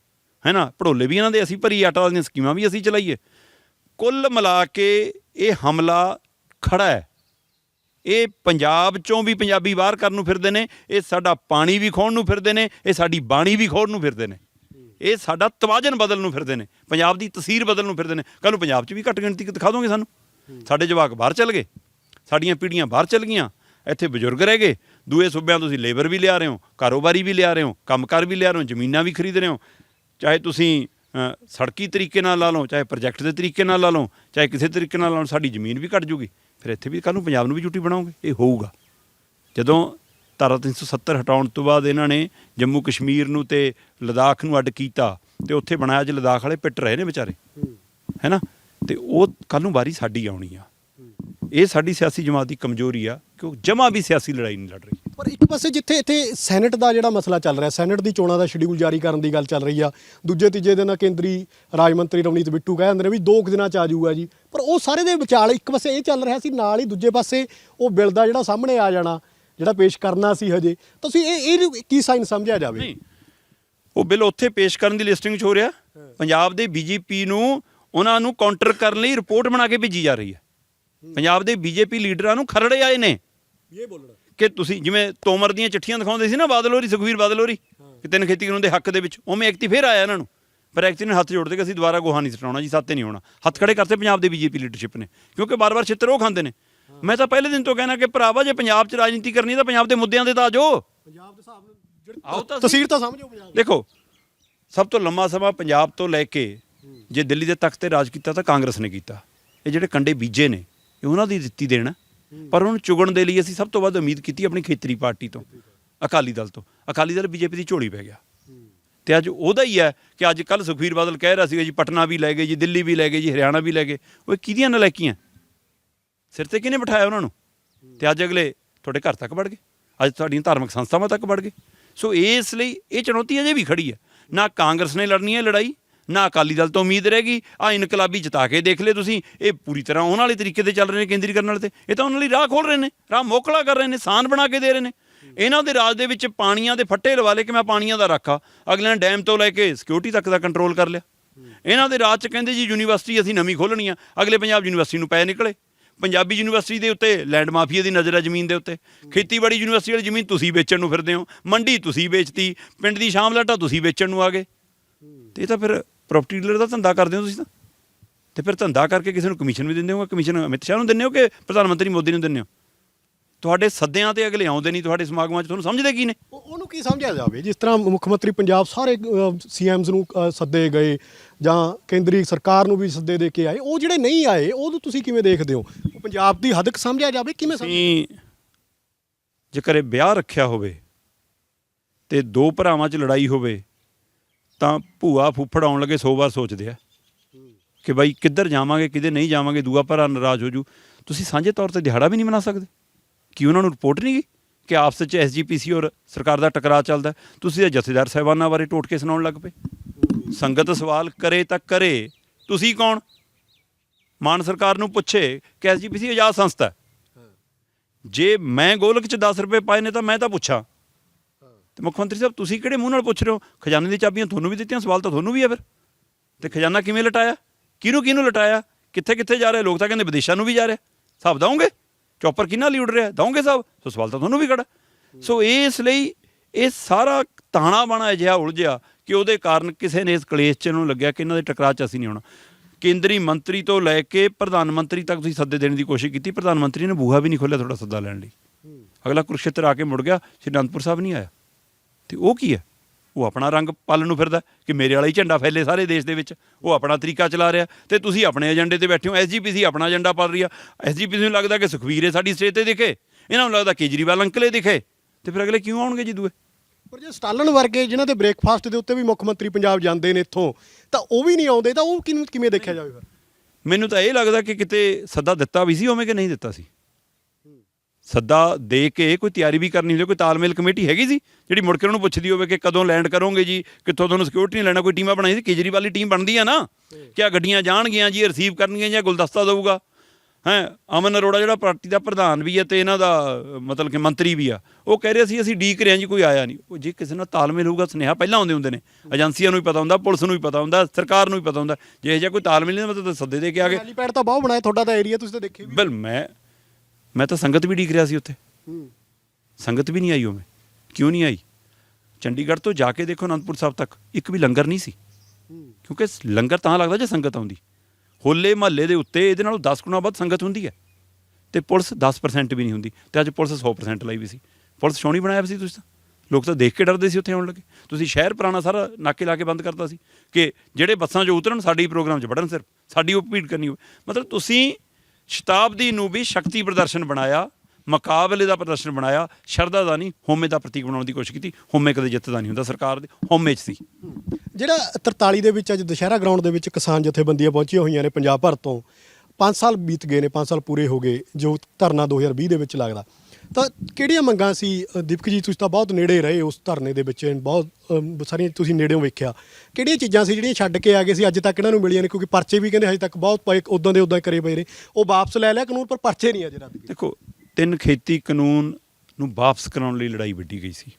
ਹੈ ਨਾ ਭੜੋਲੇ ਵੀ ਇਹਨਾਂ ਦੇ ਅਸੀਂ ਭਰੀ, ਆਟਾ ਦੀਆਂ ਸਕੀਮਾਂ ਵੀ ਅਸੀਂ ਚਲਾਈਏ। ਕੁੱਲ ਮਿਲਾ ਕੇ ਇਹ ਹਮਲਾ ਖੜਾ ਹੈ। ਇਹ ਪੰਜਾਬ ਚੋਂ ਵੀ ਪੰਜਾਬੀ ਬਾਹਰ ਕਰਨ ਨੂੰ ਫਿਰਦੇ ਨੇ, ਇਹ ਸਾਡਾ ਪਾਣੀ ਵੀ ਖੋਣ ਨੂੰ ਫਿਰਦੇ ਨੇ, ਇਹ ਸਾਡੀ ਬਾਣੀ ਵੀ ਖੋਣ ਨੂੰ ਫਿਰਦੇ ਨੇ। ਇਹ ਸਾਡਾ ਤਵਾਜਨ ਬਦਲ ਨੂੰ ਫਿਰਦੇ ਨੇ, ਪੰਜਾਬ ਦੀ ਤਸਵੀਰ ਬਦਲ ਨੂੰ ਫਿਰਦੇ ਨੇ। ਕੱਲ ਨੂੰ ਪੰਜਾਬ 'ਚ ਵੀ ਘੱਟ ਗਿਣਤੀ ਦਿਖਾ ਦੋਗੇ ਸਾਨੂੰ। ਸਾਡੇ ਜਵਾਕ ਬਾਹਰ ਚਲ ਗਏ, ਸਾਡੀਆਂ ਪੀੜ੍ਹੀਆਂ ਬਾਹਰ ਚਲ ਗਈਆਂ, ਇੱਥੇ ਬਜ਼ੁਰਗ ਰਹਿ ਗਏ ਦੂਏ ਸੂਬਿਆਂ ਤੋਂ ਤੁਸੀਂ ਲੇਬਰ ਵੀ ਲਿਆ ਰਹੇ ਹੋ ਕਾਰੋਬਾਰੀ ਵੀ ਲਿਆ ਰਹੇ ਹੋ ਕੰਮਕਾਰ ਵੀ ਲਿਆ ਰਹੇ ਹੋ ਜ਼ਮੀਨਾਂ ਵੀ ਖਰੀਦ ਰਹੇ ਹੋ। ਚਾਹੇ ਤੁਸੀਂ ਸੜਕੀ ਤਰੀਕੇ ਨਾਲ ਲਾ ਲਓ ਚਾਹੇ ਪ੍ਰੋਜੈਕਟ ਦੇ ਤਰੀਕੇ ਨਾਲ ਲਾ ਲਓ ਚਾਹੇ ਕਿਸੇ ਤਰੀਕੇ ਨਾਲ ਲਾ ਲਓ ਸਾਡੀ ਜ਼ਮੀਨ ਵੀ ਘਟ ਜੂਗੀ। ਫਿਰ ਇੱਥੇ ਵੀ ਕੱਲ ਨੂੰ ਪੰਜਾਬ ਨੂੰ ਵੀ ਡਿਊਟੀ ਬਣਾਓਗੇ ਇਹ ਹੋਊਗਾ। ਜਦੋਂ ਧਾਰਾ 370 ਹਟਾਉਣ ਤੋਂ ਬਾਅਦ ਇਹਨਾਂ ਨੇ ਜੰਮੂ ਕਸ਼ਮੀਰ ਨੂੰ ਤੇ ਲਦਾਖ ਨੂੰ ਅੱਡ ਕੀਤਾ ਤੇ ਉੱਥੇ ਬਣਾਇਆ ਅੱਜ ਲਦਾਖ ਵਾਲੇ ਪਿੱਟ ਰਹੇ ਨੇ ਵਿਚਾਰੇ। ਹੈਨਾ? ਤੇ ਉਹ ਕੱਲ ਨੂੰ ਵਾਰੀ ਸਾਡੀ ਆਉਣੀ ਆ। ਇਹ ਸਾਡੀ ਸਿਆਸੀ ਜਮਾਤ ਦੀ ਕਮਜ਼ੋਰੀ ਆ ਕਿ ਉਹ ਜਮਾ ਵੀ ਸਿਆਸੀ ਲੜਾਈ ਨਹੀਂ ਲੜ ਰਹੀ। ਪਰ ਇੱਕ ਪਾਸੇ ਜਿੱਥੇ ਇੱਥੇ ਸੈਨੇਟ ਦਾ ਜਿਹੜਾ ਮਸਲਾ ਚੱਲ ਰਿਹਾ ਸੈਨੇਟ ਦੀ ਚੋਣਾਂ ਦਾ ਸ਼ਡਿਊਲ ਜਾਰੀ ਕਰਨ ਦੀ ਗੱਲ ਚੱਲ ਰਹੀ ਆ ਦੂਜੇ ਤੀਜੇ ਦਿਨ ਕੇਂਦਰੀ ਰਾਜ ਮੰਤਰੀ ਰਵਨੀਤ ਬਿੱਟੂ ਕਹਿ ਜਾਂਦੇ ਨੇ ਵੀ ਦੋ ਕੁ ਦਿਨਾਂ ਚ ਆ ਜਾਊਗਾ ਜੀ। ਪਰ ਉਹ ਸਾਰੇ ਦੇ ਵਿਚਾਲ ਇੱਕ ਪਾਸੇ ਇਹ ਚੱਲ ਰਿਹਾ ਸੀ ਨਾਲ ਹੀ ਦੂਜੇ ਪਾਸੇ ਉਹ ਬਿੱਲ ਦਾ ਜਿਹੜਾ ਸਾਹਮਣੇ ਆ ਜਾਣਾ ਜਿਹੜਾ ਪੇਸ਼ ਕਰਨਾ ਸੀ ਹਜੇ। ਤੁਸੀਂ ਇਹ ਇਹ ਕੀ ਸਾਈਨ ਸਮਝਿਆ ਜਾਵੇ? ਉਹ ਬਿੱਲ ਉੱਥੇ ਪੇਸ਼ ਕਰਨ ਦੀ ਲਿਸਟਿੰਗ 'ਚ ਹੋ ਰਿਹਾ। ਪੰਜਾਬ ਦੇ ਬੀਜੇਪੀ ਨੂੰ ਉਹਨਾਂ ਨੂੰ ਕਾਊਂਟਰ ਕਰਨ ਲਈ ਰਿਪੋਰਟ ਬਣਾ ਕੇ ਭੇਜੀ ਜਾ ਰਹੀ ਹੈ। ਪੰਜਾਬ ਦੇ ਬੀਜੇਪੀ ਲੀਡਰਾਂ ਨੂੰ ਖਰੜੇ ਆਏ ਨੇ। ਇਹ ਬੋਲਣਾ। ਕਿ ਤੁਸੀਂ ਜਿਵੇਂ ਤੋਮਰ ਦੀਆਂ ਚਿੱਠੀਆਂ ਦਿਖਾਉਂਦੇ ਸੀ ਨਾ ਬਾਦਲ ਹੋਰੀ ਸੁਖਵੀਰ ਬਾਦਲ ਹੋਰੀ ਕਿ ਤਿੰਨ ਖੇਤੀ ਕਾਨੂੰਨ ਦੇ ਹੱਕ ਦੇ ਵਿੱਚ ਉਵੇਂ ਐਕਟੀ ਫੇਰ ਆਇਆ ਇਹਨਾਂ ਨੂੰ। ਪਰ ਐਕਟੀ ਨੇ ਹੱਥ ਜੋੜਦੇ ਕਿ ਅਸੀਂ ਦੁਬਾਰਾ ਗੋਹਾ ਨਹੀਂ ਸਟਾਉਣਾ ਜੀ ਸਾਤੇ ਨਹੀਂ ਹੋਣਾ। ਹੱਥ ਖੜੇ ਕਰਤੇ ਪੰਜਾਬ ਦੇ ਬੀਜੇਪੀ ਲੀਡਰਸ਼ਿਪ ਨੇ ਕਿਉਂਕਿ ਬਾਰ-ਬਾਰ ਛਿੱਤਰ ਉਹ ਖਾਂਦੇ ਨੇ। ਮੈਂ ਤਾਂ ਪਹਿਲੇ ਦਿਨ ਤੋਂ ਕਹਿਣਾ ਕਿ ਭਰਾਵਾ ਜੇ ਪੰਜਾਬ 'ਚ ਰਾਜਨੀਤੀ ਕਰਨੀ ਤਾਂ ਪੰਜਾਬ ਦੇ ਮੁੱਦਿਆਂ ਦੇ ਤਾਂ ਆ ਜਾਓ। ਪੰਜਾਬ ਦੇ ਹਿਸਾਬ ਨਾਲ ਜਿਹੜੀ ਤਸਵੀਰ ਤਾਂ ਸਮਝੋ ਪੰਜਾਬ ਦੀ। ਦੇਖੋ ਸਭ ਤੋਂ ਲੰਮਾ ਸਮਾਂ ਪੰਜਾਬ ਤੋਂ ਲੈ ਕੇ ਜੇ ਦਿੱਲੀ ਦੇ ਤਖਤ ਤੇ ਰਾਜ ਕੀਤਾ ਤਾਂ ਕਾਂਗਰਸ ਨੇ ਕੀਤਾ। ਇਹ ਜਿਹੜੇ ਕੰਡੇ ਬੀਜੇ ਨੇ ਇਹ ਉਹਨਾਂ ਦੀ ਦਿੱਤੀ ਦੇਣ। ਪਰ ਉਹਨੂੰ ਚੁਗਣ ਦੇ ਲਈ ਅਸੀਂ ਸਭ ਤੋਂ ਵੱਧ ਉਮੀਦ ਕੀਤੀ ਆਪਣੀ ਖੇਤਰੀ ਪਾਰਟੀ ਤੋਂ ਅਕਾਲੀ ਦਲ ਤੋਂ। ਅਕਾਲੀ ਦਲ ਬੀਜੇਪੀ ਦੀ ਝੋਲੀ ਪੈ ਗਿਆ। ਤੇ ਅੱਜ ਉਹਦਾ ਹੀ ਹੈ ਕਿ ਅੱਜ ਕੱਲ ਸੁਖਬੀਰ ਬਾਦਲ ਕਹਿ ਰਿਹਾ ਸੀਗਾ ਜੀ ਪਟਨਾ ਵੀ ਲੈ ਗਏ ਜੀ ਦਿੱਲੀ ਵੀ ਲੈ ਗਏ ਜੀ ਹਰਿਆਣਾ ਵੀ ਲੈ ਗਏ। ਉਹ ਕਿਹਦੀਆਂ ਨਲਾਇਕੀਆਂ? ਸਿਰ ਤੇ ਕਿਹਨੇ ਬਿਠਾਇਆ ਉਹਨਾਂ ਨੂੰ? ਤੇ ਅੱਜ ਅਗਲੇ ਤੁਹਾਡੇ ਘਰ ਤੱਕ ਵੜ ਗਏ। ਅੱਜ ਤੁਹਾਡੀਆਂ ਧਾਰਮਿਕ ਸੰਸਥਾਵਾਂ ਤੱਕ ਵੜ ਗਏ। ਸੋ ਇਸ ਲਈ ਇਹ ਚੁਣੌਤੀ ਅਜੇ ਵੀ ਖੜੀ ਹੈ। ਨਾ ਕਾਂਗਰਸ ਨੇ ਲੜਨੀ ਹੈ ਲੜਾਈ ਨਾ ਅਕਾਲੀ ਦਲ ਤੋਂ ਉਮੀਦ ਰਹੇਗੀ, ਆ ਇਨਕਲਾਬੀ ਜਿਤਾ ਕੇ ਦੇਖ ਲੈ ਤੁਸੀਂ, ਇਹ ਪੂਰੀ ਤਰ੍ਹਾਂ ਉਹਨਾਂ ਵਾਲੇ ਤਰੀਕੇ ਤੇ ਚੱਲ ਰਹੇ ਨੇ ਕੇਂਦਰੀਕਰਨ ਵਾਲੇ ਤੇ। ਇਹ ਤਾਂ ਉਹਨਾਂ ਲਈ ਰਾਹ ਖੋਲ ਰਹੇ ਨੇ, ਰਾਹ ਮੋਕਲਾ ਕਰ ਰਹੇ ਨੇ, ਸਾਨ ਬਣਾ ਕੇ ਦੇ ਰਹੇ ਨੇ। ਇਹਨਾਂ ਦੇ ਰਾਜ ਦੇ ਵਿੱਚ ਪਾਣੀਆਂ ਦੇ ਫੱਟੇ ਲਵਾ ਲਏ ਕਿ ਮੈਂ ਪਾਣੀਆਂ ਦਾ ਰੱਖਾ ਅਗਲੇ ਨੇ ਡੈਮ ਤੋਂ ਲੈ ਕੇ ਸਿਕਿਉਰਿਟੀ ਤੱਕ ਦਾ ਕੰਟਰੋਲ ਕਰ ਲਿਆ। ਇਹਨਾਂ ਦੇ ਰਾਜ ਚ ਕਹਿੰਦੇ ਜੀ ਯੂਨੀਵਰਸਿਟੀ ਅਸੀਂ ਨਵੀਂ ਖੋਲਣੀ ਆ, ਅਗਲੇ ਪੰਜਾਬ ਯੂਨੀਵਰਸਿਟੀ ਨੂੰ ਪੈ ਨਿਕਲੇ। ਪੰਜਾਬੀ ਯੂਨੀਵਰਸਿਟੀ ਦੇ ਉੱਤੇ ਲੈਂਡ ਮਾਫੀਆ ਦੀ ਨਜ਼ਰ ਹੈ ਜ਼ਮੀਨ ਦੇ ਉੱਤੇ। ਖੇਤੀਬਾੜੀ ਯੂਨੀਵਰਸਿਟੀ ਵਾਲੀ ਜ਼ਮੀਨ ਤੁਸੀਂ ਵੇਚਣ ਨੂੰ ਫਿਰਦੇ ਹੋ, ਮੰਡੀ ਤੁਸੀਂ ਵੇਚਤੀ, ਪਿੰਡ ਦੀ ਸ਼ਾਮਲਾਟਾ ਤੁਸੀਂ ਵੇਚਣ ਨੂੰ ਆ ਗਏ। ਤੇ ਇਹ ਤਾਂ ਫਿਰ ਪ੍ਰਾਪਰਟੀ ਡੀਲਰ ਦਾ ਧੰਦਾ ਕਰਦੇ ਹੋ ਤੁਸੀਂ ਤਾਂ? ਤੇ ਫਿਰ ਧੰਦਾ ਕਰਕੇ ਕਿਸੇ ਨੂੰ ਕਮਿਸ਼ਨ ਵੀ ਦਿੰਦੇ ਹੋ ਕਮਿਸ਼ਨ ਅਮਿਤ ਸ਼ਾਹ ਨੂੰ ਦਿੰਦੇ ਹੋ ਕਿ ਪ੍ਰਧਾਨ ਮੰਤਰੀ ਮੋਦੀ ਨੂੰ ਦਿੰਦੇ ਹੋ? ਤੁਹਾਡੇ ਸੱਦਿਆਂ ਤੇ ਅਗਲੇ ਆਉਂਦੇ ਨਹੀਂ ਤੁਹਾਡੇ ਸਮਾਗਮਾਂ 'ਚ ਤੁਹਾਨੂੰ ਸਮਝਦੇ ਕੀ ਨੇ? ਉਹ- ਉਹਨੂੰ ਕੀ ਸਮਝਿਆ ਜਾਵੇ? ਜਿਸ ਤਰ੍ਹਾਂ ਮੁੱਖ ਮੰਤਰੀ ਪੰਜਾਬ ਸਾਰੇ ਸੀਐਮਸ ਨੂੰ ਸੱਦੇ ਗਏ ਜਾਂ ਕੇਂਦਰੀ ਸਰਕਾਰ ਨੂੰ ਵੀ ਸੱਦੇ ਦੇ ਕੇ ਆਏ ਉਹ ਜਿਹੜੇ ਨਹੀਂ ਆਏ ਉਹਨੂੰ ਤੁਸੀਂ ਕਿਵੇਂ ਦੇਖਦੇ ਹੋ? ਪੰਜਾਬ ਦੀ ਹੱਦ ਸਮਝਿਆ ਜਾਵੇ ਕਿਵੇਂ ਸਮਝ ਅਸੀਂ ਜੇ ਘਰੇ ਵਿਆਹ ਰੱਖਿਆ ਹੋਵੇ ਤੇ ਦੋ ਭਰਾਵਾਂ 'ਚ ਲੜਾਈ ਹੋਵੇ ਤਾਂ ਭੂਆ ਫੁੱਫੜ ਆਉਣ ਲੱਗੇ 100 ਵਾਰ ਸੋਚਦੇ ਆ ਕਿ ਬਾਈ ਕਿੱਧਰ ਜਾਵਾਂਗੇ, ਕਿਤੇ ਨਹੀਂ ਜਾਵਾਂਗੇ, ਦੂਆ ਭਰਾ ਨਾਰਾਜ਼ ਹੋ ਜੂ। ਤੁਸੀਂ ਸਾਂਝੇ ਤੌਰ ਤੇ ਦਿਹਾੜਾ ਵੀ ਨਹੀਂ ਮਨਾ ਸਕਦੇ? ਕੀ ਉਹਨਾਂ ਨੂੰ ਰਿਪੋਰਟ ਨਹੀਂ ਗਈ ਕਿ ਆਪਸ ਵਿੱਚ ਐਸਜੀਪੀਸੀ ਔਰ ਸਰਕਾਰ ਦਾ ਟਕਰਾਅ ਚੱਲਦਾ ਤੁਸੀਂ ਤਾਂ ਜਥੇਦਾਰ ਸਾਹਿਬਾਨਾਂ ਬਾਰੇ ਟੋਟ ਕੇ ਸੁਣਾਉਣ ਲੱਗ ਪਏ। ਸੰਗਤ ਸਵਾਲ ਕਰੇ ਤਾਂ ਕਰੇ। ਤੁਸੀਂ ਕੌਣ? ਮਾਨ ਸਰਕਾਰ ਨੂੰ ਪੁੱਛੇ ਕਿ ਐਸਜੀਪੀਸੀ ਆਜ਼ਾਦ ਸੰਸਥਾ ਜੇ ਮੈਂ ਗੋਲਕ ਚ 10 ਰੁਪਏ ਪਾਏ ਨੇ ਤਾਂ ਮੈਂ ਤਾਂ ਪੁੱਛਾਂ। ਤੇ ਮੁੱਖ ਮੰਤਰੀ ਸਾਹਿਬ ਤੁਸੀਂ ਕਿਹੜੇ ਮੂੰਹ ਨਾਲ ਪੁੱਛ ਰਹੇ ਹੋ? ਖਜ਼ਾਨੇ ਦੀ ਚਾਬੀਆਂ ਤੁਹਾਨੂੰ ਵੀ ਦਿੱਤੀਆਂ ਸਵਾਲ ਤਾਂ ਤੁਹਾਨੂੰ ਵੀ ਹੈ ਫਿਰ। ਤੇ ਖਜ਼ਾਨਾ ਕਿਵੇਂ ਲਟਾਇਆ? ਕਿਹਨੂੰ ਕਿਹਨੂੰ ਲਟਾਇਆ? ਕਿੱਥੇ ਕਿੱਥੇ ਜਾ ਰਹੇ? ਲੋਕ ਤਾਂ ਕਹਿੰਦੇ ਵਿਦੇਸ਼ਾਂ ਨੂੰ ਵੀ ਜਾ ਰਿਹਾ। ਹਿਸਾਬ ਦਵੋਗੇ ਚੌਪਰ ਕਿਹਨਾਂ ਲਈ ਉੱਡ ਰਿਹਾ? ਦਵੋਗੇ ਸਾਹਿਬ ਸੋ ਸਵਾਲ ਤਾਂ ਤੁਹਾਨੂੰ ਵੀ ਖੜਾ। ਸੋ ਇਸ ਲਈ ਇਹ ਸਾਰਾ ਤਾਣਾ ਬਾਣਾ ਅਜਿਹਾ ਉਲਝਿਆ ਕਿ ਉਹਦੇ ਕਾਰਨ ਕਿਸੇ ਨੇ ਇਸ ਕਲੇਸ਼ ਚ ਨੂੰ ਲੱਗਿਆ ਕਿ ਇਹਨਾਂ ਦੇ ਟਕਰਾਅ ਚ ਅਸੀਂ ਨਹੀਂ ਹੋਣਾ। ਕੇਂਦਰੀ ਮੰਤਰੀ ਤੋਂ ਲੈ ਕੇ ਪ੍ਰਧਾਨ ਮੰਤਰੀ ਤੱਕ ਤੁਸੀਂ ਸੱਦੇ ਦੇਣ ਦੀ ਕੋਸ਼ਿਸ਼ ਕੀਤੀ। ਪ੍ਰਧਾਨ ਮੰਤਰੀ ਨੇ ਬੂਹਾ ਵੀ ਨਹੀਂ ਖੋਲ੍ਹਿਆ ਤੁਹਾਡਾ ਸੱਦਾ ਲੈਣ ਲਈ। ਅਗਲਾ ਕੁਰਕਸ਼ੇਤਰ ਆ ਕੇ ਮੁੜ ਗਿਆ। ਸ਼੍ਰੀ ਅਨੰਦਪੁਰ ਸਾਹਿਬ ਨਹੀਂ ਆਇਆ। ਤੇ ਉਹ ਕੀ ਹੈ? ਉਹ ਆਪਣਾ ਰੰਗ ਪਾਲਣ ਨੂੰ ਫਿਰਦਾ ਕਿ ਮੇਰੇ ਵਾਲਾ ਹੀ ਝੰਡਾ ਫੈਲੇ ਸਾਰੇ ਦੇਸ਼ ਦੇ ਵਿੱਚ। ਉਹ ਆਪਣਾ ਤਰੀਕਾ ਚਲਾ ਰਿਹਾ। ਤੇ ਤੁਸੀਂ ਆਪਣੇ ਏਜੰਡੇ ਤੇ ਬੈਠੇ ਹੋ। ਐਸਜੀਪੀਸੀ ਆਪਣਾ ਏਜੰਡਾ ਪਾਲ ਰਹੀ ਆ। ਐਸਜੀਪੀਸੀ ਨੂੰ ਲੱਗਦਾ ਕਿ ਸੁਖਵੀਰ ਹੈ ਸਾਡੀ ਸਟੇਜ ਤੇ ਦਿਖੇ। ਇਹਨਾਂ ਨੂੰ ਲੱਗਦਾ ਕੇਜਰੀਵਾਲ ਅੰਕਲੇ ਦਿਖੇ। ਤੇ ਫਿਰ ਅਗਲੇ ਕਿਉਂ ਆਉਣਗੇ ਜੀ ਦੂਏ? ਪਰ ਜੇ ਸਟਾਲਨ ਵਰਗੇ ਜਿਨ੍ਹਾਂ ਦੇ ਬ੍ਰੇਕਫਾਸਟ ਦੇ ਉੱਤੇ ਵੀ ਮੁੱਖ ਮੰਤਰੀ ਪੰਜਾਬ ਜਾਂਦੇ ਨੇ ਇੱਥੋਂ ਤਾਂ ਉਹ ਵੀ ਨਹੀਂ ਆਉਂਦੇ। ਤਾਂ ਉਹ ਕਿਵੇਂ ਕਿਵੇਂ ਦੇਖਿਆ ਜਾਵੇ ਫਿਰ ਮੈਨੂੰ ਤਾਂ ਇਹ ਲੱਗਦਾ ਕਿ ਕਿਤੇ ਸੱਦਾ ਦਿੱਤਾ ਵੀ ਸੀ ਉਵੇਂ ਕਿ ਨਹੀਂ ਦਿੱਤਾ ਸੀ। ਸੱਦਾ ਦੇ ਕੇ ਕੋਈ ਤਿਆਰੀ ਵੀ ਕਰਨੀ ਹੁੰਦੀ ਕੋਈ ਤਾਲਮੇਲ ਕਮੇਟੀ ਹੈਗੀ ਸੀ ਜਿਹੜੀ ਮੁੜ ਕੇ ਉਹਨੂੰ ਪੁੱਛਦੀ ਹੋਵੇ ਕਿ ਕਦੋਂ ਲੈਂਡ ਕਰੋਗੇ ਜੀ ਕਿੱਥੋਂ ਤੁਹਾਨੂੰ ਸਿਕਿਉਰਿਟੀ ਨਹੀਂ ਲੈਣਾ ਕੋਈ ਟੀਮਾਂ ਬਣਾਈ ਸੀ ਕੇਜਰੀਵਾਲ ਦੀ ਟੀਮ ਬਣਦੀ ਆ ਨਾ ਕਿਆ ਗੱਡੀਆਂ ਜਾਣਗੀਆਂ ਜੀ ਰਿਸੀਵ ਕਰਨਗੀਆਂ ਜਾਂ ਗੁਲਦਸਤਾ ਦਊਗਾ। ਹੈ ਅਮਨ ਅਰੋੜਾ ਜਿਹੜਾ ਪਾਰਟੀ ਦਾ ਪ੍ਰਧਾਨ ਵੀ ਹੈ ਤੇ ਇਹਨਾਂ ਦਾ ਮਤਲਬ ਕਿ ਮੰਤਰੀ ਵੀ ਆ ਉਹ ਕਹਿ ਰਹੇ ਸੀ ਅਸੀਂ ਡੀਕ ਰਹੇ ਹਾਂ ਜੀ ਕੋਈ ਆਇਆ ਨਹੀਂ। ਉਹ ਜੇ ਕਿਸੇ ਨਾਲ ਤਾਲਮੇਲ ਹੋਊਗਾ ਸੁਨੇਹਾ ਪਹਿਲਾਂ ਆਉਂਦੇ ਹੁੰਦੇ ਨੇ ਏਜੰਸੀਆਂ ਨੂੰ ਵੀ ਪਤਾ ਹੁੰਦਾ ਪੁਲਿਸ ਨੂੰ ਵੀ ਪਤਾ ਹੁੰਦਾ ਸਰਕਾਰ ਨੂੰ ਵੀ ਪਤਾ ਹੁੰਦਾ ਜੇ ਇਹ ਜਿਹਾ ਕੋਈ ਤਾਲਮੇਲ ਨਹੀਂ ਮਤਲਬ ਸੱਦੇ ਦੇ ਕੇ ਆ ਗਏ ਹੈਲੀਪੈਡ ਤਾਂ ਬਹੁਤ ਬਣਾਇਆ ਤੁਹਾਡਾ ਤਾਂ ਏਰੀਆ ਤੁਸੀਂ ਤਾਂ ਦੇਖੇ ਵੀ ਬਿਲ ਮੈਂ ਮੈਂ ਤਾਂ ਸੰਗਤ ਵੀ ਡੀਕ ਰਿਹਾ ਸੀ ਉੱਥੇ। ਹੂੰ। ਸੰਗਤ ਵੀ ਨਹੀਂ ਆਈ ਉਵੇਂ ਕਿਉਂ ਨਹੀਂ ਆਈ? ਚੰਡੀਗੜ੍ਹ ਤੋਂ ਜਾ ਕੇ ਦੇਖੋ ਅਨੰਦਪੁਰ ਸਾਹਿਬ ਤੱਕ ਇੱਕ ਵੀ ਲੰਗਰ ਨਹੀਂ ਸੀ। ਕਿਉਂਕਿ ਲੰਗਰ ਤਾਂ ਲੱਗਦਾ ਜੇ ਸੰਗਤ ਆਉਂਦੀ। ਹੋਲੇ ਮਹੱਲੇ ਦੇ ਉੱਤੇ ਇਹਦੇ ਨਾਲੋਂ 10 ਗੁਣਾ ਵੱਧ ਸੰਗਤ ਹੁੰਦੀ ਹੈ। ਤੇ ਪੁਲਿਸ 10% ਵੀ ਨਹੀਂ ਹੁੰਦੀ। ਤੇ ਅੱਜ ਪੁਲਿਸ 100% ਲਈ ਵੀ ਸੀ। ਪੁਲਿਸ ਸ਼ੋਣੀ ਬਣਾਇਆ ਸੀ ਤੁਸੀਂ ਤਾਂ। ਲੋਕ ਤਾਂ ਦੇਖ ਕੇ ਡਰਦੇ ਸੀ ਉੱਥੇ ਆਉਣ ਲੱਗੇ। ਤੁਸੀਂ ਸ਼ਹਿਰ ਪੁਰਾਣਾ ਸਾਰਾ ਨਾਕੇ ਲਾ ਕੇ ਬੰਦ ਕਰਤਾ ਸੀ ਕਿ ਜਿਹੜੇ ਬੱਸਾਂ 'ਚੋਂ ਉਤਰਨ ਸਾਡੀ ਪ੍ਰੋਗਰਾਮ 'ਚ ਵੜਨ ਸਿਰਫ। ਸਾਡੀ ਉਹ ਭੀੜ ਕਰਨੀ ਹੋਵੇ। ਮਤਲਬ ਤੁਸੀਂ ਸ਼ਤਾਬਦੀ ਨੂੰ ਵੀ ਸ਼ਕਤੀ ਪ੍ਰਦਰਸ਼ਨ ਬਣਾਇਆ, ਮੁਕਾਬਲੇ ਦਾ ਪ੍ਰਦਰਸ਼ਨ ਬਣਾਇਆ, ਸ਼ਰਧਾ ਦਾ ਨਹੀਂ ਹੋਮੇ ਦਾ ਪ੍ਰਤੀਕ ਬਣਾਉਣ ਦੀ ਕੋਸ਼ਿਸ਼ ਕੀਤੀ ਹੋਮੇ ਕਦੇ ਜਿੱਤਦਾ ਨਹੀਂ ਹੁੰਦਾ ਸਰਕਾਰ ਦੇ ਹੋਮੇ 'ਚ ਸੀ। ਜਿਹੜਾ 43 ਦੇ ਵਿੱਚ ਅੱਜ ਦੁਸ਼ਹਿਰਾ ਗਰਾਊਂਡ ਦੇ ਵਿੱਚ ਕਿਸਾਨ ਜਥੇਬੰਦੀਆਂ ਪਹੁੰਚੀਆਂ ਹੋਈਆਂ ਨੇ ਪੰਜਾਬ ਭਰ ਤੋਂ 5 ਸਾਲ ਬੀਤ ਗਏ ਨੇ 5 ਸਾਲ ਪੂਰੇ ਹੋ ਗਏ, ਜੋ ਧਰਨਾ 2020 ਦੇ ਵਿੱਚ ਲੱਗਦਾ। ਤਾਂ ਕਿਹੜੀਆਂ ਮੰਗਾਂ ਸੀ? ਅ, ਦੀਪਕ ਜੀ ਤੁਸੀਂ ਤਾਂ ਬਹੁਤ ਨੇੜੇ ਰਹੇ ਉਸ ਧਰਨੇ ਦੇ ਵਿੱਚ ਬਹੁਤ ਸਾਰੀਆਂ ਤੁਸੀਂ ਨੇੜਿਓਂ ਵੇਖਿਆ। ਕਿਹੜੀਆਂ ਚੀਜ਼ਾਂ ਸੀ ਜਿਹੜੀਆਂ ਛੱਡ ਕੇ ਆ ਗਏ ਸੀ? ਅੱਜ ਤੱਕ ਇਹਨਾਂ ਨੂੰ ਮਿਲੀਆਂ ਨੇ ਕਿਉਂਕਿ ਪਰਚੇ ਵੀ ਕਹਿੰਦੇ ਹਜੇ ਤੱਕ ਬਹੁਤ ਪਏ ਉਦਾਂ ਦੇ ਉਦਾਂ ਕਰੇ ਪਏ ਨੇ। ਉਹ ਵਾਪਸ ਲੈ ਲਿਆ ਕਾਨੂੰਨ ਪਰ ਪਰਚੇ ਨਹੀਂ ਅਜੇ ਰੱਦ ਦੇਖੋ ਤਿੰਨ ਖੇਤੀ ਕਾਨੂੰਨ ਨੂੰ ਵਾਪਸ ਕਰਾਉਣ ਲਈ ਲੜਾਈ ਵਿੱਢੀ ਗਈ ਸੀ।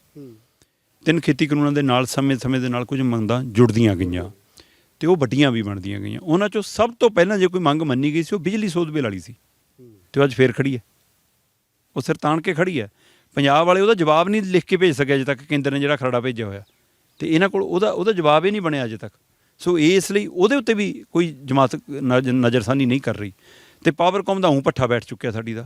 ਤਿੰਨ ਖੇਤੀ ਕਾਨੂੰਨਾਂ ਦੇ ਨਾਲ ਸਮੇਂ-ਸਮੇਂ ਦੇ ਨਾਲ ਕੁਝ ਮੰਗਾਂ ਜੁੜਦੀਆਂ ਗਈਆਂ ਤੇ ਉਹ ਵੱਡੀਆਂ ਵੀ ਬਣਦੀਆਂ ਗਈਆਂ। ਉਹਨਾਂ ਚੋਂ ਸਭ ਤੋਂ ਪਹਿਲਾਂ ਜੇ ਕੋਈ ਮੰਗ ਮੰਨੀ ਗਈ ਸੀ ਉਹ ਬਿਜਲੀ ਸੋਧ ਬਿੱਲ ਵਾਲੀ ਸੀ। ਤੇ ਉਹ ਅੱਜ ਫੇਰ ਖੜੀ ਹੈ। ਉਹ ਸਿਰ ਤਾਣ ਕੇ ਖੜੀ ਹੈ। ਪੰਜਾਬ ਵਾਲੇ ਉਹਦਾ ਜਵਾਬ ਨਹੀਂ ਲਿਖ ਕੇ ਭੇਜ ਸਕਿਆ ਅਜੇ ਤੱਕ ਕੇਂਦਰ ਨੇ ਜਿਹੜਾ ਖਰੜਾ ਭੇਜਿਆ ਹੋਇਆ। ਤੇ ਇਹਨਾਂ ਕੋਲ ਉਹਦਾ ਉਹਦਾ ਜਵਾਬ ਹੀ ਨਹੀਂ ਬਣਿਆ ਅਜੇ ਤੱਕ। ਸੋ ਇਸ ਲਈ ਉਹਦੇ ਉੱਤੇ ਵੀ ਕੋਈ ਜਮਾਤ ਨਜ਼- ਨਜ਼ਰਸਾਨੀ ਨਹੀਂ ਕਰ ਰਹੀ। ਤੇ ਪਾਵਰਕਾਮ ਦਾ ਹੂੰ ਪੱਠਾ ਬੈਠ ਚੁੱਕਿਆ ਸਾਡੀ ਦਾ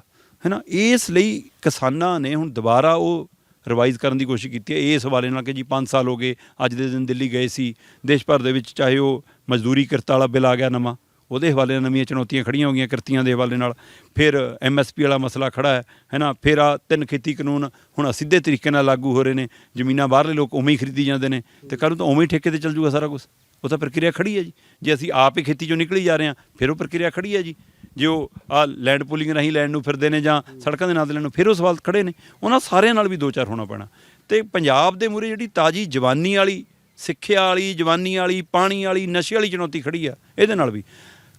ਹੈਨਾ ਇਸ ਲਈ ਕਿਸਾਨਾਂ ਨੇ ਹੁਣ ਦੁਬਾਰਾ ਉਹ ਰਿਵਾਈਜ਼ ਕਰਨ ਦੀ ਕੋਸ਼ਿਸ਼ ਕੀਤੀ ਹੈ। ਇਸ ਹਵਾਲੇ ਨਾਲ ਕਿ ਜੀ 5 ਸਾਲ ਹੋ ਗਏ, ਅੱਜ ਦੇ ਦਿਨ ਦਿੱਲੀ ਗਏ ਸੀ। ਦੇਸ਼ ਭਰ ਦੇ ਵਿੱਚ ਚਾਹੇ ਉਹ ਮਜ਼ਦੂਰੀ ਕਿਰਤ ਵਾਲਾ ਬਿੱਲ ਆ ਗਿਆ ਨਵਾਂ। ਉਹਦੇ ਹਵਾਲੇ ਨਾਲ ਨਵੀਆਂ ਚੁਣੌਤੀਆਂ ਖੜੀਆਂ ਹੋ ਗਈਆਂ ਕਿਰਤੀਆਂ ਦੇ ਹਵਾਲੇ ਨਾਲ। ਫਿਰ ਐਮਐਸਪੀ ਵਾਲਾ ਮਸਲਾ ਖੜਾ ਹੈ ਹੈਨਾ ਫਿਰ ਆ ਤਿੰਨ ਖੇਤੀ ਕਾਨੂੰਨ ਹੁਣ ਸਿੱਧੇ ਤਰੀਕੇ ਨਾਲ ਲਾਗੂ ਹੋ ਰਹੇ ਨੇ। ਜ਼ਮੀਨਾਂ ਬਾਹਰਲੇ ਲੋਕ ਉਵੇਂ ਹੀ ਖਰੀਦੀ ਜਾਂਦੇ ਨੇ ਤੇ ਕੱਲ੍ਹ ਨੂੰ ਤਾਂ ਉਵੇਂ ਹੀ ਠੇਕੇ ਤੇ ਚੱਲ ਜੂਗਾ ਸਾਰਾ ਕੁਝ ਉਹ ਤਾਂ ਪ੍ਰਕਿਰਿਆ ਖੜੀ ਹੈ ਜੀ। ਜੇ ਅਸੀਂ ਆਪ ਹੀ ਖੇਤੀ ਚੋਂ ਨਿਕਲੀ ਜਾ ਰਹੇ ਹਾਂ, ਫਿਰ ਉਹ ਪ੍ਰਕਿਰਿਆ ਖੜੀ ਹੈ ਜੀ। ਜੇ ਉਹ ਆ ਲੈਂਡ ਪੂਲਿੰਗ ਰਾਹੀਂ ਲੈਂਡ ਨੂੰ ਫਿਰਦੇ ਨੇ ਜਾਂ ਸੜਕਾਂ ਦੇ ਨਾਂ ਤੇ ਲੈਣ ਨੂੰ, ਫਿਰ ਉਹ ਸਵਾਲ ਖੜੇ ਨੇ। ਉਹਨਾਂ ਸਾਰਿਆਂ ਨਾਲ ਵੀ ਦੋ ਚਾਰ ਹੋਣਾ ਪੈਣਾ। ਤੇ ਪੰਜਾਬ ਦੇ ਮੂਰੇ ਜਿਹੜੀ ਤਾਜੀ ਜਵਾਨੀ ਵਾਲੀ, ਸਿੱਖਿਆ ਵਾਲੀ, ਜਵਾਨੀ ਵਾਲੀ, ਪਾਣੀ ਵਾਲੀ, ਨਸ਼ੇ ਵਾਲੀ ਚੁਣੌਤੀ ਖੜੀ ਆ, ਇਹਦੇ ਨਾਲ ਵੀ।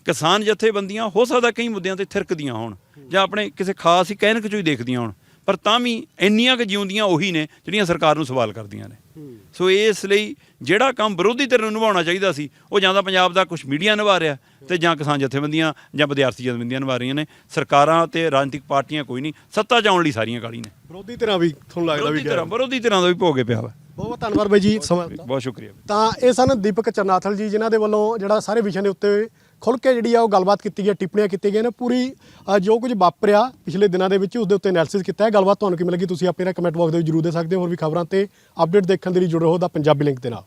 ਕਿਸਾਨ ਜਥੇਬੰਦੀਆਂ ਹੋ ਸਕਦਾ ਕਈ ਮੁੱਦਿਆਂ ਤੇ ਥਿਰਕਦੀਆਂ ਹੋਣ ਜਾਂ ਆਪਣੇ ਕਿਸੇ ਖਾਸ ਹੀ ਕਹਿਣਕ ਚੋਂ ਹੀ ਦੇਖਦੀਆਂ ਹੋਣ ਪਰ ਤਾਂ ਵੀ ਇੰਨੀਆਂ ਕੁ ਜਿਉਂਦੀਆਂ ਉਹੀ ਨੇ ਜਿਹੜੀਆਂ ਸਰਕਾਰ ਨੂੰ ਸਵਾਲ ਕਰਦੀਆਂ ਨੇ। ਸੋ ਇਸ ਲਈ ਜਿਹੜਾ ਕੰਮ ਵਿਰੋਧੀ ਧਿਰ ਨੂੰ ਨਿਭਾਉਣਾ ਚਾਹੀਦਾ ਸੀ ਉਹ ਜਾਂ ਤਾਂ ਪੰਜਾਬ ਦਾ ਕੁਝ ਮੀਡੀਆ ਨਿਭਾ ਰਿਹਾ ਤੇ ਜਾਂ ਕਿਸਾਨ ਜਥੇਬੰਦੀਆਂ ਜਾਂ ਵਿਦਿਆਰਥੀ ਜਥੇਬੰਦੀਆਂ ਨਿਭਾ ਰਹੀਆਂ ਨੇ। ਸਰਕਾਰਾਂ ਤੇ ਰਾਜਨੀਤਿਕ ਪਾਰਟੀਆਂ ਕੋਈ ਨਹੀਂ ਸੱਤਾ 'ਚ ਆਉਣ ਲਈ ਸਾਰੀਆਂ ਕਾਲੀ ਨੇ। ਵਿਰੋਧੀ ਧਿਰਾਂ ਵੀ ਤੁਹਾਨੂੰ ਲੱਗਦਾ ਵੀ ਵਿਰੋਧੀ ਧਿਰਾਂ ਵਿਰੋਧੀ ਧਿਰਾਂ ਦਾ ਵੀ ਭੋਗੇ ਪਿਆ ਵਾ। ਬਹੁਤ ਧੰਨਵਾਦ ਬਾਈ ਜੀ। ਬਹੁਤ ਸ਼ੁਕਰੀਆ। ਤਾਂ ਇਹ ਸਨ ਦੀਪਕ ਚਰਨਾਥਲ ਜੀ ਜਿਨ੍ਹਾਂ ਦੇ ਵੱਲੋਂ ਜਿਹੜਾ ਸਾਰੇ ਵਿਸ਼ੇ ਦੇ ਉੱਤੇ ਖੁੱਲ ਕੇ ਜਿਹੜੀ ਆ ਉਹ ਗੱਲਬਾਤ ਕੀਤੀ ਗਈ, ਟਿੱਪਣੀਆਂ ਕੀਤੀ ਗਈਆਂ ਨੇ। ਪੂਰੀ ਜੋ ਕੁਝ ਵਾਪਰਿਆ ਪਿਛਲੇ ਦਿਨਾਂ ਦੇ ਵਿੱਚ ਉਸ ਦੇ ਉੱਤੇ ਐਨਾਲਿਸਿਸ ਕੀਤਾ ਹੈ। ਗੱਲਬਾਤ ਤੁਹਾਨੂੰ ਕਿਵੇਂ ਲੱਗੀ, ਤੁਸੀਂ ਆਪਣੇ ਕਮੈਂਟ ਬਾਕਸ ਦੇ ਵਿੱਚ ਜਰੂਰ ਦੇ ਸਕਦੇ ਹੋ। ਹੋਰ ਵੀ ਖਬਰਾਂ ਤੇ ਅਪਡੇਟ ਦੇਖਣ ਦੇ ਲਈ ਜੁੜੇ ਰਹੋ ਦਾ ਪੰਜਾਬੀ ਲਿੰਕ ਦੇ ਨਾਲ।